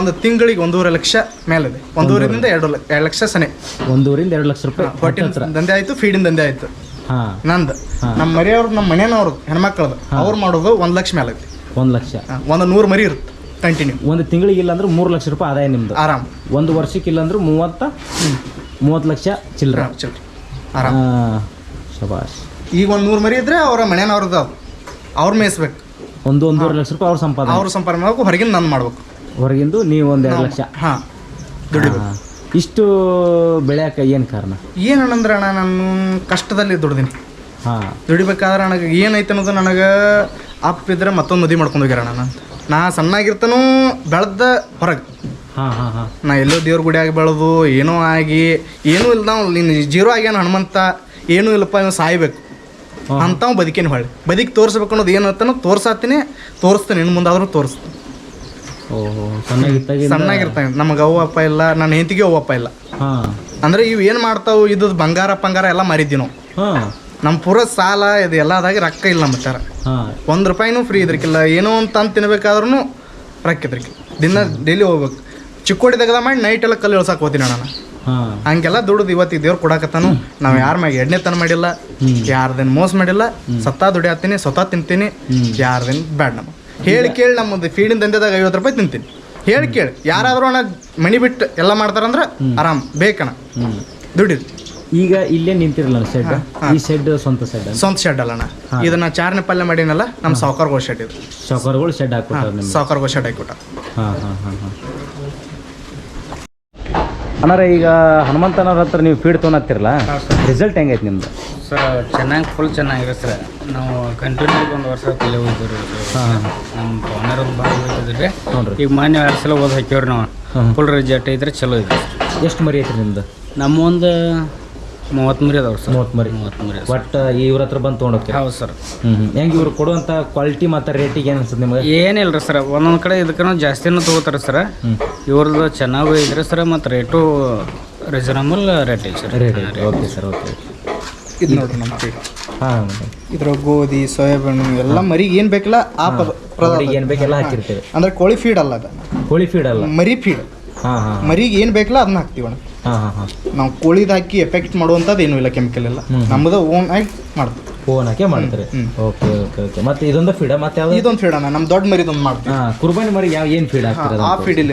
ಒಂದು ತಿಂಗಳಿಗೆ ಒಂದೂವರೆ ಲಕ್ಷ ಮೇಲೆ ಒಂದೂವರಿಂದ ಎರಡು ಲಕ್ಷ ಎರಡು ಲಕ್ಷ ಸನೆ. ಒಂದೂರಿಂದ ಎರಡು ಲಕ್ಷ ರೂಪಾಯಿ ಹತ್ರ ದಂಧೆ ಆಯ್ತು ಫೀಡಿನ ದಂಧೆ ಆಯ್ತು. ನಂದು. ನಮ್ಮ ಮನೆಯವ್ರು ನಮ್ಮ ಮನೆಯವ್ರದ್ದು ಹೆಣ್ಮಕ್ಳದು ಅವ್ರು ಮಾಡೋದು ಒಂದು ಲಕ್ಷ ಮೇಲೆ ಐತಿ ಒಂದು ಲಕ್ಷ. ಒಂದು ನೂರು ಮರಿ ಇರುತ್ತೆ ಕಂಟಿನ್ಯೂ ಒಂದು ತಿಂಗಳಿಗೆ ಇಲ್ಲ ಅಂದ್ರೆ ಮೂರು ಲಕ್ಷ ರೂಪಾಯಿ ಆದಾಯ ನಿಮ್ಮದು ಆರಾಮ್. ಒಂದು ವರ್ಷಕ್ಕೆ ಇಲ್ಲ ಅಂದ್ರೆ ಮೂವತ್ತ ಮೂವತ್ತು ಲಕ್ಷ ಚಿಲ್ಲರೆ ಆರಾಮ್. ಶಬಾಷ್. ಈಗ ಒಂದು ನೂರು ಮರಿ ಇದ್ರೆ ಅವರ ಮನೆಯವ್ರದ್ದು ಅದು. ಅವ್ರು ಮೇಯಿಸ್ಬೇಕು. ಒಂದು ಒಂದೂವರೆ ಲಕ್ಷ ರೂಪಾಯಿ ಅವ್ರ ಸಂಪಾದನೆ. ಅವ್ರ ಸಂಪಾದನೆ ಮಾಡಬೇಕು ಹೊರಗಿಂದ ನಾನು ಮಾಡ್ಬೇಕು. ಹೊರಗಿಂದು ನೀವು ಒಂದು ಎರಡು ಲಕ್ಷ. ಹಾಂ. ದುಡಿಬೇಕು. ಇಷ್ಟು ಬೆಳ್ಯಾಕ ಏನು ಕಾರಣ? ಏನಂದ್ರೆ ಅಣ್ಣ ನಾನು ಕಷ್ಟದಲ್ಲಿ ದುಡ್ದೀನಿ. ಹಾಂ. ದುಡಿಬೇಕಾದ್ರೆ ನನಗೆ ಏನೈತೆ ಅನ್ನೋದು ನನಗೆ ಅಪ್ಪ ಇದ್ರೆ ಮತ್ತೊಂದು ಮದುವೆ ಮಾಡ್ಕೊಂಡು ಹೋಗ್ಯಾರ ನಾನು ನಾ ಸಣ್ಣಾಗಿರ್ತಾನೂ ಬೆಳೆದ ಹೊರಗೆ. ಹಾಂ ಹಾಂ ಹಾಂ. ನಾ ಎಲ್ಲೋ ದೇವ್ರ ಗುಡಿಯಾಗಿ ಬೆಳೆದು ಏನೋ ಆಗಿ ಏನೂ ಇಲ್ಲ ನಾವು ನೀನು ಜೀರೋ ಆಗ್ಯಾನ ಹನುಮಂತ ಏನೂ ಇಲ್ಲಪ್ಪ ಇವ್ ಸಾಯ್ಬೇಕು. ಅಂತ ಬದುಕೇನು ಹೊಳ್ಳಿ. ಬದುಕಿ ತೋರಿಸ್ಬೇಕು ಅನ್ನೋದು ಏನು ಅಂತನೋ ತೋರ್ಸಾತೀನಿ ತೋರಿಸ್ತೀನಿ ಇನ್ನು ಮುಂದಾದರೂ ತೋರಿಸ್ತೀನಿ. ಸಣ್ಣಾಗಿರ್ತಾನೆ. ನಮಗೆ ಅವ್ವ ಅಪ್ಪ ಇಲ್ಲ ನನ್ನ ಹೆಂಡತಿಗೆ ಅವ್ವಪ್ಪ ಇಲ್ಲ. ಹಾಂ. ಅಂದ್ರೆ ಇವು ಏನು ಮಾಡ್ತಾವು ಇದು ಬಂಗಾರ ಪಂಗಾರ ಎಲ್ಲ ಮಾರಿದ್ವಿ ನಾವು. ನಮ್ಮ ಪೂರ ಸಾಲ ಇದು ಎಲ್ಲದಾಗಿ ರೊಕ್ಕ ಇಲ್ಲ ಮತ್ತಾರ ಹಾಂ. ಒಂದು ರೂಪಾಯಿನೂ ಫ್ರೀ ಇದ್ರಕ್ಕಿಲ್ಲ ಏನೋ ಅಂತ ತಂದು ತಿನ್ಬೇಕಾದ್ರೂ ರೊಕ್ಕ ಇದ್ರಿ ದಿನ ಡೈಲಿ ಹೋಗ್ಬೇಕು. ಚಿಕ್ಕೋಡಿ ತೆಗೆದ ಮಾಡಿ ನೈಟ್ ಎಲ್ಲ ಕಲ್ಲು ಇಳ್ಸಕ್ಕೆ ಹೋಗ್ತೀನಿ ನಾನು. ಹಂಗೆಲ್ಲ ದುಡ್ದು ಇವತ್ತಿಗೆ ದೇವ್ರು ಕೊಡಾಕತ್ತಾನು. ನಾವು ಯಾರ ಮ್ಯಾಗ ಎಣ್ಣೆ ತನ ಮಾಡಿಲ್ಲ ಯಾರ್ದೇನು ಮೋಸ ಮಾಡಿಲ್ಲ ಸತ್ತಾ ದುಡಿಯಾತೀನಿ ಸ್ವತಃ ತಿಂತೀನಿ ಯಾರ್ದೇನು ಬ್ಯಾಡ ನಮ್ಮ ಹೇಳಿ ಕೇಳಿ ನಮ್ಮದು ಫೀಡಿನ ದಂಧೆದಾಗ ಐವತ್ತು ರೂಪಾಯಿ ತಿಂತೀನಿ. ಹೇಳಿ ಕೇಳಿ. ಯಾರಾದರೂ ಅಣ್ಣ ಮಣಿ ಬಿಟ್ಟು ಎಲ್ಲ ಮಾಡ್ತಾರಂದ್ರೆ ಆರಾಮ್ ಬೇಕಣ್ಣ. ಹ್ಞೂ ದುಡಿದು ಈಗ ಇಲ್ಲೇ ನಿಂತಿರಲ್ಲ ಶೆಡ್ ಈ ಶೆಡ್ ಸ್ವಂತ ಶೆಡ್ ಸ್ವಂತ ಶೆಡ್ ಅಲ್ಲಣ್ಣ. ಇದನ್ನ ಚಾರ್ನೆ ಪಲ್ಯ ಮಾಡಿನಲ್ಲ ನಮ್ಮ ಸಾವುಕಾರ್ಗಳ ಶೆಡ್ ಇದು. ಶಾಕರ್ಗಳು ಶೆಡ್ ಹಾಕ್ಬಿಟ್ಟು ಸಾವುಕಾರ್ಗಳ ಶೆಡ್ ಹಾಕಿಬಿಟ್ಟ ಹಾಂ ಹಾಂ ಹಾಂ ಹಾಂ. ಅಣ್ಣಾರ ಈಗ ಹನುಮಂತನವ್ರ ಹತ್ರ ನೀವು ಫೀಡ್ ತೊಗೊಳತ್ತಿರಲ್ಲ ರಿಸಲ್ಟ್ ಹೆಂಗೈತೆ ನಿಮ್ದು? ಸರ್ ಚೆನ್ನಾಗಿ ಫುಲ್ ಚೆನ್ನಾಗಿದೆ ಸರ್. ನಾವು ಕಂಟಿನ್ಯೂ ಒಂದು ವರ್ಷ ತಲೆ ಹೋಗಿದ್ರು ನಮ್ಮ ಓನರ್ ಭಾಳ ಹೋಗಿದ್ರಿ ಈಗ ಮಾನ್ಯ ಎರಡು ಸಲ ಓದ್ ಹಾಕ್ಯವ್ರಿ ನಾವು. ಫುಲ್ ರಿಸಲ್ಟ್ ಇದ್ರೆ ಚಲೋ ಇದೆ ಎಷ್ಟು ಮರಿ ಐತ್ರಿ ನಿಮ್ದು? ನಮ್ಮ ಒಂದು ಮೂವತ್ತು ಮರಿ ಅದಾವ್ರಿ ಸರ್. ಮೂವತ್ತು ಮರಿ ಮೂವತ್ತು ಮರಿ ಒಟ್ಟು ಇವ್ರ ಹತ್ರ ಬಂದು ತೊಗೊಂಡೋಗ್ತೀರ? ಹೌದು ಸರ್. ಹ್ಞೂ ಹೆಂಗೆ ಇವ್ರು ಕೊಡುವಂಥ ಕ್ವಾಲಿಟಿ ಮತ್ತು ರೇಟಿಗೆ ಏನು ಅನ್ಸುತ್ತೆ ನಿಮಗೆ? ಏನಿಲ್ಲ ರೀ ಸರ್. ಒಂದೊಂದು ಕಡೆ ಇದಕ್ಕೂ ಜಾಸ್ತಿನೂ ತೊಗೋತಾರೆ ಸರ್. ಇವ್ರದ್ದು ಚೆನ್ನಾಗೂ ಇದ್ರೆ ಸರ್ ಮತ್ತು ರೇಟು ರೀಸನಬಲ್ ರೇಟ್ ಐತೆ sir. Rate okay sir okay ಇದು ನೋಡ್ರಿ ನಮ್ಮ ಫೀಡ್ ಹಾಂ. ಇದ್ರ ಗೋಧಿ ಸೋಯಾಬೀನ್ ಎಲ್ಲ ಮರಿಗೆ ಏನು ಬೇಕಲ್ಲ ಆ ಪದ ಅವ್ರಿಗೆ ಏನು ಬೇಕೆಲ್ಲ ಹಾಕಿರ್ತೇವೆ. ಅಂದ್ರೆ ಕೋಳಿ ಫೀಡ್ ಅಲ್ಲ ಅದು. ಕೋಳಿ ಫೀಡ್ ಅಲ್ಲ. ಮರಿ ಫೀಡ್ ಹಾಂ ಹಾಂ ಮರಿಗೆ ಏನು ಬೇಕಲ್ಲ ಅದನ್ನ ಹಾಕ್ತೀವಣ್ಣ ಹಾಂ ಹಾಂ ಹಾಂ ನಾವು ಕೋಳಿದ್ ಹಾಕಿ ಎಫೆಕ್ಟ್ ಮಾಡುವಂಥದ್ದು ಏನೂ ಇಲ್ಲ ಕೆಮಿಕಲ್ ಎಲ್ಲ. ನಮ್ಮದು ಓನ್ ಆಗಿ ಮಾಡ್ತೀವಿ. ಫೋನ್ ಹಾಕಿ ಮಾಡ್ತಾರೆ? ಓಕೆ ಓಕೆ ಓಕೆ ಮತ್ತೆ ಇದೊಂದು ಫೀಡ ಮತ್ತೆ ಯಾವ್ದು? ಇದೊಂದು ಫೀಡ ನಮ್ಮ ದೊಡ್ಡ ಮರಿದೊಂದು ಮಾಡ್ತೀವಿ. ಹಾಂ ಕುರ್ಬಾನಿ ಮರಿ ಯಾವ ಏನು ಫೀಡ್ ಹಾಕ್ತಾರೆ ಆ ಫೀಡ್ ಇಲ್ಲ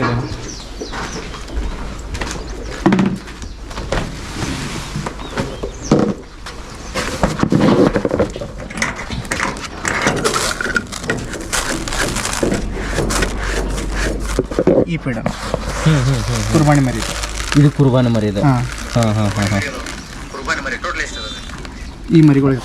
ಈ ಫೀಡ ಕುರ್ಬಾನಿ ಮರಿ. ಇದು ಕುರ್ಬಾನ ಮರಿ ಇದು. ಹಾಂ. ಹಾಂ ಹಾಂ ಹಾಂ ಹಾಂ. ಈ ಮರಿಗಳಿಗೆ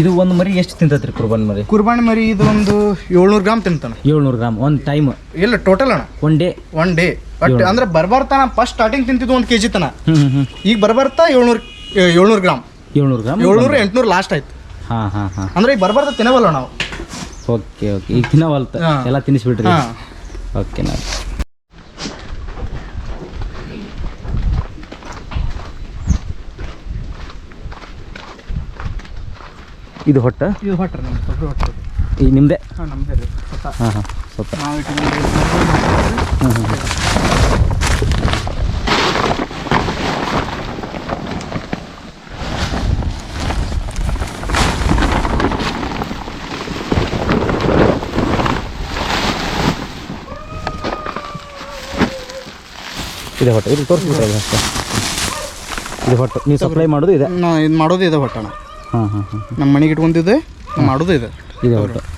ಇದು ಒಂದು ಮರಿ ಎಷ್ಟು ತಿಂತೈತ್ರಿ ಕುರ್ಬಾನ ಮರಿ? ಕುರ್ಬಾನ ಮರಿ ಇದು ಒಂದು ಏಳ್ನೂರು ಗ್ರಾಮ್ ತಿಂತಾನೆ. ಏಳ್ನೂರು ಗ್ರಾಮ್ ಒಂದು ಟೈಮ್ ಇಲ್ಲ ಟೋಟಲ್ ಅಣ್ಣ. One day one day but ಅಂದ್ರೆ ಬರ್ಬರ್ತಾನ ಫಸ್ಟ್ ಸ್ಟಾರ್ಟಿಂಗ್ ತಿಂತಿದ್ದು ಒಂದು ಕೆ ಜಿ ತನ ಈಗ ಬರ್ಬರ್ತಾ ಏಳ್ನೂರು ಏಳ್ನೂರು ಗ್ರಾಮ್. ಏಳ್ನೂರು ಗ್ರಾಮ್ ಏಳ್ನೂರು ಎಂಟ್ನೂರು ಲಾಸ್ಟ್ ಆಯ್ತು. ಹಾಂ ಹಾಂ ಹಾಂ. ಅಂದ್ರೆ ಈಗ ಬರ್ಬರ್ತಾ ತಿನ್ನವಲ್ಲ ನಾವು. ಓಕೆ ಓಕೆ ಈಗ ತಿನ್ನವಲ್ತ. ಎಲ್ಲ ತಿನ್ನಿಸ್ಬಿಟ್ರಿ. ಹಾಂ. ಓಕೆ ನಾ ಇದು ಹೊಟ್ಟ? ಇದು ಹೊಟ್ಟೆ ನಮ್ಮ ತೊಗರಿ ಹೊಟ್ರಿ ಈ ನಿಮ್ಮದೇ ಹಾಂ ನಮ್ಮದೇ ರೀ ಹಾಂ ಹಾಂ ನಾವು ಇಟ್ಕೊಂಡು ಹ್ಞೂ ಇದೆ ಹೊಟ್ಟೆ ಇದು ತೋರಿಸ್ಬಿಟ್ರೆ ಅಷ್ಟೇ. ಇದು ಹೊಟ್ಟೆ ನೀವು ಸಪ್ಲೈ ಮಾಡೋದು ಇದೆ? ಇದು ಮಾಡೋದು ಇದೆ ಹೊಟ್ಟಣ ಹಾಂ ಹಾಂ ಹಾಂ ನಮ್ಮ ಮನೆಗೆ ಇಟ್ಕೊಂಡಿದ್ದೆ ನಾವು ಮಾಡೋದು ಇದೆ.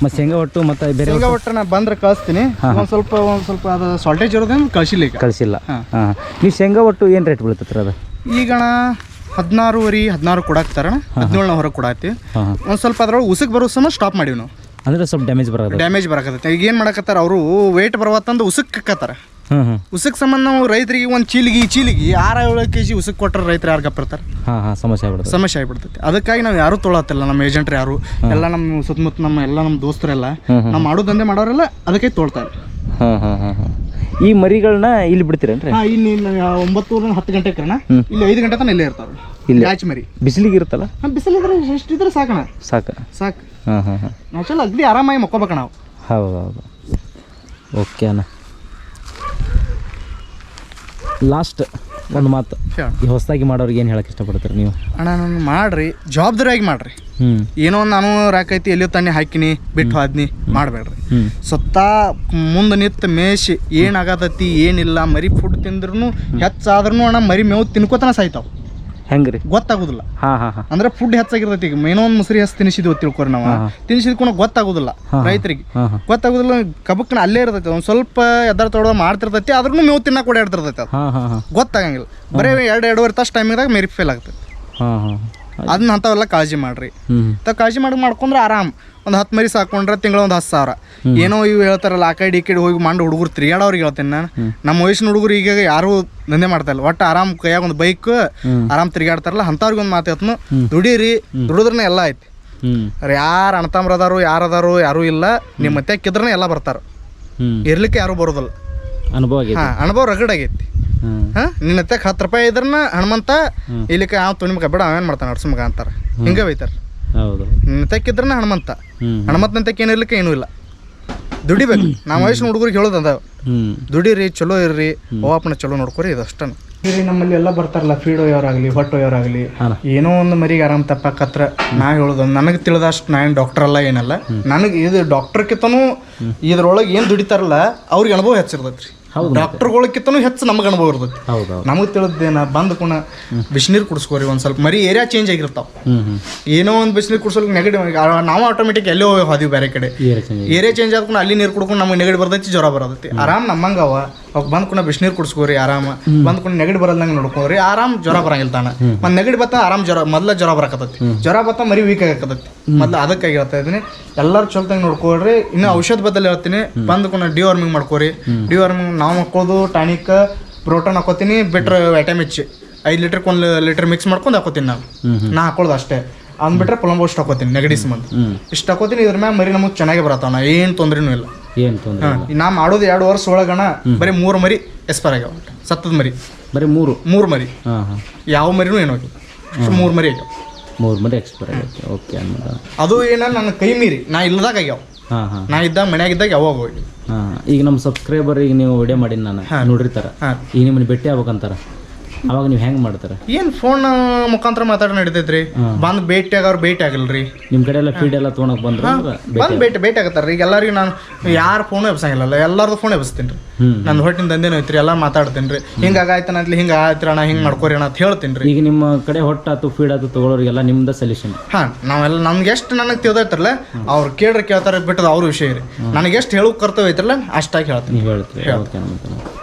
ಮತ್ತು ಶೇಂಗಾ ಒಟ್ಟು ಮತ್ತು ಬೇರೆ ಶೇಂಗಾ ನಾ ಬಂದ್ರೆ ಕಳಿಸ್ತೀನಿ. ಒಂದು ಸ್ವಲ್ಪ ಒಂದು ಸ್ವಲ್ಪ ಅದು ಸಾಲ್ಟೇಜ್ ಇರೋದೇನು ಕಳಿಸಿಲ್ಲ ಈಗ. ಕಳಿಸಿಲ್ಲ. ಹಾಂ. ಹಾಂ ನೀವು ಶೇಂಗಾ ಒಟ್ಟು ಏನು ರೇಟ್ ಬೀಳ್ತೈತ್ರಿ ಅದು? ಈಗಣ ಹದಿನಾರೂವರೆ ಹದಿನಾರು ಕೊಡಾಕ್ತಾರಣ ನಾವು ಹೊರಗೆ ಕೊಡಾತಿ ಒಂದು ಸ್ವಲ್ಪ ಅದ್ರೊಳಗೆ ಉಸಕ್ ಬರೋ ಸಮ ಸ್ಟಾಪ್ ಮಾಡೀವಿ ನಾವು. ಅಂದ್ರೆ ಸ್ವಲ್ಪ ಡ್ಯಾಮೇಜ್ ಬರೋದು. ಡ್ಯಾಮೇಜ್ ಬರಕತ್ತೈತೆ. ಈಗ ಏನು ಮಾಡಕತ್ತಾರ? ಅವರು ವೇಟ್ ಬರವತ್ತಂದು ಉಸಕ್ ಕತ್ತಾರ ಹ್ಞೂ ಹ್ಞೂ ಉಸಕ್ ಸಂಬಂಧ ನಾವು ರೈತರಿಗೆ ಒಂದು ಚೀಲಿಗೆ ಈ ಚೀಲಿಗೆ ಆರು ಏಳು ಕೆ ಜಿ ಉಸಕ್ ಕೊಟ್ಟರೆ ರೈತರು ಯಾರು ಗಪ್ಪಿರ್ತಾರೆ? ಹಾಂ ಹಾಂ ಸಮಸ್ಯೆ ಆಗ್ಬಿಡುತ್ತೆ ಸಮಸ್ಯೆ ಆಗ್ಬಿಡ್ತೈತೆ. ಅದಕ್ಕಾಗಿ ನಾವು ಯಾರು ತೊಳತ್ತಿಲ್ಲ ನಮ್ಮ ಏಜೆಂಟ್ರು ಯಾರು. ಎಲ್ಲ ನಮ್ಮ ಸುತ್ತಮುತ್ತ ನಮ್ಮ ಎಲ್ಲ ನಮ್ಮ ದೋಸ್ತರೆಲ್ಲ ನಾವು ಮಾಡೋ ದಂಧೆ ಮಾಡೋರೆಲ್ಲ ಅದಕ್ಕೆ ತೊಳ್ತಾರೆ. ಹಾಂ ಹಾಂ ಹಾಂ ಹಾಂ. ಈ ಮರಿಗಳನ್ನ ಇಲ್ಲಿ ಬಿಡ್ತೀರೇನ್ರಿ? ಹಾಂ ಇಲ್ಲಿ ಒಂಬತ್ತು ಹತ್ತು ಗಂಟೆಗೆ ಕಣ ಇಲ್ಲಿ ಐದು ಗಂಟೆ ತನಕ ಇಲ್ಲೇ ಇರ್ತಾರೆ ಇಲ್ಲಿ. ಬ್ಯಾಚ್ ಮರಿ. ಬಿಸಿಲಿಗೆ ಇರುತ್ತಲ್ಲ? ಹಾಂ ಬಿಸಿಲಿದ್ರೆ ಎಷ್ಟಿದ್ರೆ ಸಾಕಣ ಸಾಕ. ಸಾಕು. ಹಾಂ ಹಾಂ ಹಾಂ. ನಾವು ಚಲೋ ಅಗ್ದಿ ಆರಾಮಾಗಿ ಮಕ್ಕೋಬೇಕ ನಾವು. ಹೌದು ಹೌದು. ಓಕೆ ಅಣ್ಣ. ಲಾಸ್ಟ್ ಒಂದು ಮಾತು. ಹೇಳು. ಈ ಹೊಸದಾಗಿ ಮಾಡೋರಿಗೆ ಏನು ಹೇಳಕ್ಕೆ ಇಷ್ಟಪಡ್ತೀರಿ ನೀವು? ಅಣ್ಣ ನಾನು ಮಾಡ್ರಿ. ಜವಾಬ್ದಾರಿಯಾಗಿ ಮಾಡ್ರಿ. ಏನೋ ಒಂದು ನಾನು ರಾಕೈತಿ ಎಲ್ಲಿಯೋ ತಾನೇ ಹಾಕಿನಿ ಬಿಟ್ಟು ಹೋದ್ನಿ ಮಾಡಬೇಡ್ರಿ. ಸತ್ತ ಮುಂದೆ ನಿತ್ತ ಮೇಷ್ ಏನಾಗತೈತಿ ಏನಿಲ್ಲ ಮರಿ ಫುಡ್ ತಿಂದ್ರೂ ಹೆಚ್ಚಾದ್ರೂ ಅಣ್ಣ ಮರಿ ಮೇವು ತಿನ್ಕೋತನ ಸಾಯ್ತಾವ. ಹೆಂಗೆ ಗೊತ್ತಾಗುದಿಲ್ಲ. ಹಾ ಹಾಂ ಹಾಂ. ಅಂದ್ರೆ ಫುಡ್ ಹೆಚ್ಚಾಗಿರ್ತೈತಿ. ಈಗ ಮೇನೋ ಒಂದು ಮುಸ್ರಿ ಹಚ್ಚಿ ತಿನ್ಸಿದ್ವಿ ತಿಳ್ಕೊರಿ ನಾವು. ಕೂಡ ಗೊತ್ತಾಗುದಿಲ್ಲ ರೈತರಿಗೆ. ಗೊತ್ತಾಗುದಿಲ್ಲ ಕಬಕ್ನ ಅಲ್ಲೇ ಇರ್ತೈತಿ ಒಂದ್ ಸ್ವಲ್ಪ ಎದ್ರ ತೊಡ ಮಾಡ್ತಿರ್ತೈತಿ ಅದ್ರೂ ಮೇವು ತಿನ್ನಕ್ಕೆ ಓಡಾಡ್ತಿರ್ತೈತಿ ಅದು. ಗೊತ್ತಾಗಂಗಿಲ್ಲ. ಬರೀ ಎರಡು ಎರಡುವರೆ ತಾಸು ಟೈಮಿದಾಗ ಮೇರಿ ಫೇಲ್ ಆಗ್ತೈತಿ. ಅದನ್ನ ಅಂಥವೆಲ್ಲ ಕಾಳಜಿ ಮಾಡ್ರಿ. ಕಾಳಜಿ ಮಾಡಿ ಮಾಡ್ಕೊಂಡ್ರೆ ಆರಾಮ್. ಒಂದು ಹತ್ತು ಮರಿ ಸಾಕೊಂಡ್ರೆ ತಿಂಗಳ ಒಂದು ಹತ್ತು ಸಾವಿರ. ಏನೋ ಇವು ಹೇಳ್ತಾರಲ್ಲ ಆ ಕಡೆ ಈ ಕಡೆ ಹೋಗಿ ಮಾಡಿ ಹುಡುಗರು ತಿರುಗಾಡೋರಿಗೆ ಹೇಳ್ತೇನೆ ನಾನು. ನಮ್ಮ ವಯಸ್ಸಿನ ಹುಡುಗರು ಈಗ ಯಾರು ದಂಧೆ ಮಾಡ್ತಾ ಇಲ್ಲ. ಒಟ್ಟು ಆರಾಮ್ ಕೈಯಾಗ ಒಂದು ಬೈಕ್ ಆರಾಮ್ ತಿರ್ಗಾಡ್ತಾರಲ್ಲ ಅಂಥವ್ರಿಗೆ ಒಂದು ಮಾತು ಹೇಳ್ತನು ದುಡೀರಿ ದುಡಿದ್ರೆ ಎಲ್ಲ ಐತಿ. ಅರೆ ಯಾರು ಅಣ್ಣತಮ್ರ ಅದಾರು ಯಾರು ಇಲ್ಲ. ನಿಮ್ಮ ಮತ್ತೆ ಕಿದ್ರೆ ಎಲ್ಲ ಬರ್ತಾರ. ಇರ್ಲಿಕ್ಕೆ ಯಾರು ಬರೋದಿಲ್ಲ. ಅನುಭವ ಹಾ ಅನುಭವ ರಗಡ್ ಆಗೈತಿ. ಹಾ ನಿನ್ನ ಹತ್ತು ರೂಪಾಯಿ ಇದ್ರನ್ನ ಹನುಮಂತ ಇಲ್ಲಿಕ್ಕೆ ಯಾವ ತುಂಬ ಬೇಡ ಅವೇನು ಮಾಡ್ತಾನೆ ನಡ್ಸುಮಗ ಅಂತಾರೆ. ಹಿಂಗೆ ಬೈತಾರೆ. ಹೌದು. ನಿನ್ನ ತೆಕ್ಕಿದ್ರನ ಹನುಮಂತ ಹನುಮಂತನ ತೆಕ್ಕ ಏನಿರ್ಲಿಕ್ಕೆ ಏನೂ ಇಲ್ಲ. ದುಡಿಬೇಕು. ನಮ್ಮ ವಯಸ್ಸಿನ ಹುಡುಗರಿಗೆ ಹೇಳೋದು ಅದಾವ. ದುಡಿರಿ ದುಡೀರಿ ಚಲೋ ಇರ್ರಿ ಓಪನ ಚಲೋ ನೋಡ್ಕೊರಿ ಇದು ಅಷ್ಟೇ. ನಮ್ಮಲ್ಲಿ ಎಲ್ಲ ಬರ್ತಾರಲ್ಲ ಫೀಡ್ ಒಯ್ಯೋರಾಗಲಿ ಹೊಟ್ಟೆ ಒಯ್ಯೋರಾಗಲಿ. ಏನೋ ಒಂದು ಮರಿಗೆ ಆರಾಮ್ ತಪ್ಪಾಕತ್ರ ನಾ ಹೇಳೋದು ನನಗೆ ತಿಳಿದಷ್ಟು ನಾ ಏನು ಡಾಕ್ಟರ್ ಅಲ್ಲ ಏನಲ್ಲ. ನನಗೆ ಇದು ಡಾಕ್ಟರ್ಕಿತನೂ ಇದ್ರೊಳಗೆ ಏನು ದುಡಿತಾರಲ್ಲ ಅವ್ರಿಗೆ ಅನುಭವ ಹೆಚ್ಚಿರ್ತೈತಿ ರೀ ಡಾಕ್ಟರ್ಗಳಿಗಿಂತನೂ ಹೆಚ್ಚು ನಮಗೆ ಅನುಭವ ಇರ್ತೈತಿ ಹೌದು ನಮಗೆ ತಿಳಿದೇನ ಬಂದ ಕುಣ ಬಿಸಿನೀರು ಕುಡಿಸ್ಕೋರಿ ಒಂದ್ ಸ್ವಲ್ಪ. ಮರಿ ಏರಿಯಾ ಚೇಂಜ್ ಆಗಿರ್ತಾವ. ಏನೋ ಒಂದು ಬಿಸಿನೀರು ಕುಡಿಸೋಕೆ ನೆಗಡಿ ನಾವು ಆಟೋಮೆಟಿಕ್ ಎಲ್ಲೋ ಹೋದಿವಿ ಬೇರೆ ಕಡೆ. ಏರಿಯಾ ಚೇಂಜ್ ಆದ್ಕೊಂಡು ಅಲ್ಲಿ ನೀರು ಕುಡ್ಕೊಂಡು ನಮಗೆ ನೆಗಡಿ ಬರ್ತೈತಿ ಜ್ವರ ಬರತೈತಿ. ಆರಾಮ್ ನಮ್ಮಂಗ ಅವ. ಅವಾಗ ಬಂದ್ ಕುಣ ಬಿಸಿನೀರು ಕುಡಿಸ್ಕೋರಿ ಆರಾಮ. ಬಂದ್ ಕುಣ ನೆಗಡಿ ಬರಲ್ದಂಗೆ ನೋಡ್ಕೋರಿ ಆರಾಮ್ ಜ್ವರ ಬರಂಗಿಲ್ಲ ತಾನ. ಮತ್ತೆ ನೆಗಡಿ ಬತ್ತ ಆರಾಮ್ ಜ್ವರ ಮೊದ್ಲ ಜ್ವರ ಬರಕತ್ತೈತಿ. ಜ್ವರ ಬತ್ತ ಮರಿ ವೀಕ್ ಆಗಕತ್ತೈತಿ. ಮೊದ್ಲು ಅದಕ್ಕಾಗಿ ಹೇಳ್ತಾ ಇದೀನಿ ಎಲ್ಲರೂ ಚೊಲ್ತಂಗೆ ನೋಡ್ಕೊಳ್ರಿ. ಇನ್ನು ಔಷಧ ಬದಲು ಹೇಳ್ತೀನಿ. ಬಂದ್ ಕುಣ ಡಿವಾರ್ಮಿಂಗ್ ಮಾಡ್ಕೋರಿ. ಡಿವಾರ್ಮಿಂಗ್ ನಾವು ಹಾಕೋದು ಟಾನಿಕ್ ಪ್ರೋಟೋನ್ ಹಾಕೋತೀನಿ ಬಿಟ್ರೆ ವೈಟಮಿಚ್ ಐದು ಲೀಟರ್ ಒಂದು ಲೀಟರ್ ಮಿಕ್ಸ್ ಮಾಡ್ಕೊಂಡು ಹಾಕೋತೀನಿ ನಾವು. ನಾ ಹಾಕೊಳ್ಳೋದು ಅಷ್ಟೇ. ಅಂದ್ಬಿಟ್ರೆ ಪೊಲಂಬೋ ಇಷ್ಟು ಹಾಕೋತೀನಿ ನೆಗಡಿ ಸಂಬಂಧ ಇಷ್ಟು ಹಾಕೋತೀನಿ ಇದ್ರ ಮ್ಯಾಗ ಮರಿ ನಮಗೆ ಚೆನ್ನಾಗಿ ಬರತ್ತಾವ ನಾ ಏನು ತೊಂದ್ರೆನೂ ಇಲ್ಲ. ಏನು ತೊಂದರೆ ನಾ ಮಾಡೋದು ಎರಡು ವರ್ಷ ಒಳಗಣ ಬರೀ ಮೂರು ಮರಿ ಎಸ್ಪರ್ ಆಗ್ಯಾವ ಸತ್ತದ ಮರಿ. ಬರೀ ಮೂರು? ಮೂರು ಮರಿ. ಯಾವ ಮರಿನೂ ಏನೋ ಅಷ್ಟು ಮೂರು ಮರಿ ಆಗ್ಯಾವ. ಮೂರು ಮರಿ ಎಕ್ಸ್ಪೈರ್ ಆಗ್ಯಾವ ಓಕೆ ಅದು ಏನ ನನ್ನ ಕೈ ಮೀರಿ ನಾ ಇಲ್ಲದಾಗ ಆಗ್ಯಾವ. ಹಾಂ ಹಾಂ. ನಾ ಇದ್ದಾಗ ಮನ್ಯಾಗಿದ್ದಾಗ ಯಾವಾಗ ಹೋಗಿ ಹಾಂ ಈಗ ನಮ್ಮ ಸಬ್ಸ್ಕ್ರೈಬರ್ ಈಗ ನೀವು ವಿಡಿಯೋ ಮಾಡಿ ನಾನು. ನೋಡಿರ್ತಾರ. ಈಗ ನಿಮ್ಮನ್ನ ಭೇಟಿ ಆಗ್ಬೇಕಂತಾರ. ಅವಾಗ ನೀವು ಹೆಂಗ್ ಮಾಡ್ತಾರೆ? ಏನು ಫೋನ್ ಮುಖಾಂತರ ಮಾತಾಡ ನಡೀತೈತ್ರಿ? ಬಂದ್ ಭೇಟಿ ಆಗೋರು ಭೇಟಿ ಆಗಿಲ್ರಿ. ನಿಮ್ ಕಡೆ ಎಲ್ಲ ಫೀಡ್ ಎಲ್ಲ ತಗೊಂಡ್ ಬಂದ್ರ ಬಂದು ಭೇಟಿ ಭೇಟಿ ಆಗತ್ತಾರ. ಈಗ ಎಲ್ಲಾರಿಗ ನಾನು ಯಾರ ಫೋನ್ ಎಬ್ಸಂಗಿಲ್ಲ ಎಲ್ಲಾರ್ದು ಫೋನ್ ಎಬ್ಸ್ತೀನಿ ರೀ. ನನ್ನ ಹೊಟ್ಟಿನ ದಂಧೆನೂ ಐತ್ರಿ ಎಲ್ಲಾ ಮಾತಾಡ್ತೀನಿ ರೀ ಹಿಂಗೆ ಆಗಾಯ್ತನ ಹಿಂಗ ಹಿಂಗೆ ಆಯ್ತು ಅಣ್ಣ ಹಿಂಗೆ ಮಾಡ್ಕೋರಿ ಅಣ್ಣ ಅಂತ ಹೇಳ್ತೀನಿ ರೀ ಈಗ ನಿಮ್ಮ ಕಡೆ ಹೊಟ್ಟಾತು ಫೀಡ್ ಆತು ತಗೊಳೋರಿಗೆಲ್ಲ ನಿಮ್ದ ಸೊಲ್ಯೂಷನ್ ಹಾ ನಾವೆಲ್ಲ ನಮ್ಗೆ ಎಷ್ಟು ನನಗೆ ತಿಳಿದೈತ್ರಲ್ಲ ಅವ್ರು ಕೇಳ್ರಿ ಕೇಳ್ತಾರೆ ಬಿಟ್ಟದ ಅವ್ರ ವಿಷಯ ರೀ. ನನಗೆ ಎಷ್ಟು ಹೇಳೋ ಕರ್ತವ್ಯ ಐತ್ರಲ್ಲ ಅಷ್ಟಾಗಿ ಹೇಳ್ತೀನಿ. ಹೇಳ್ತೀನಿ. ಹೇಳ್ತೀರಿ ಅನ್ನೋದು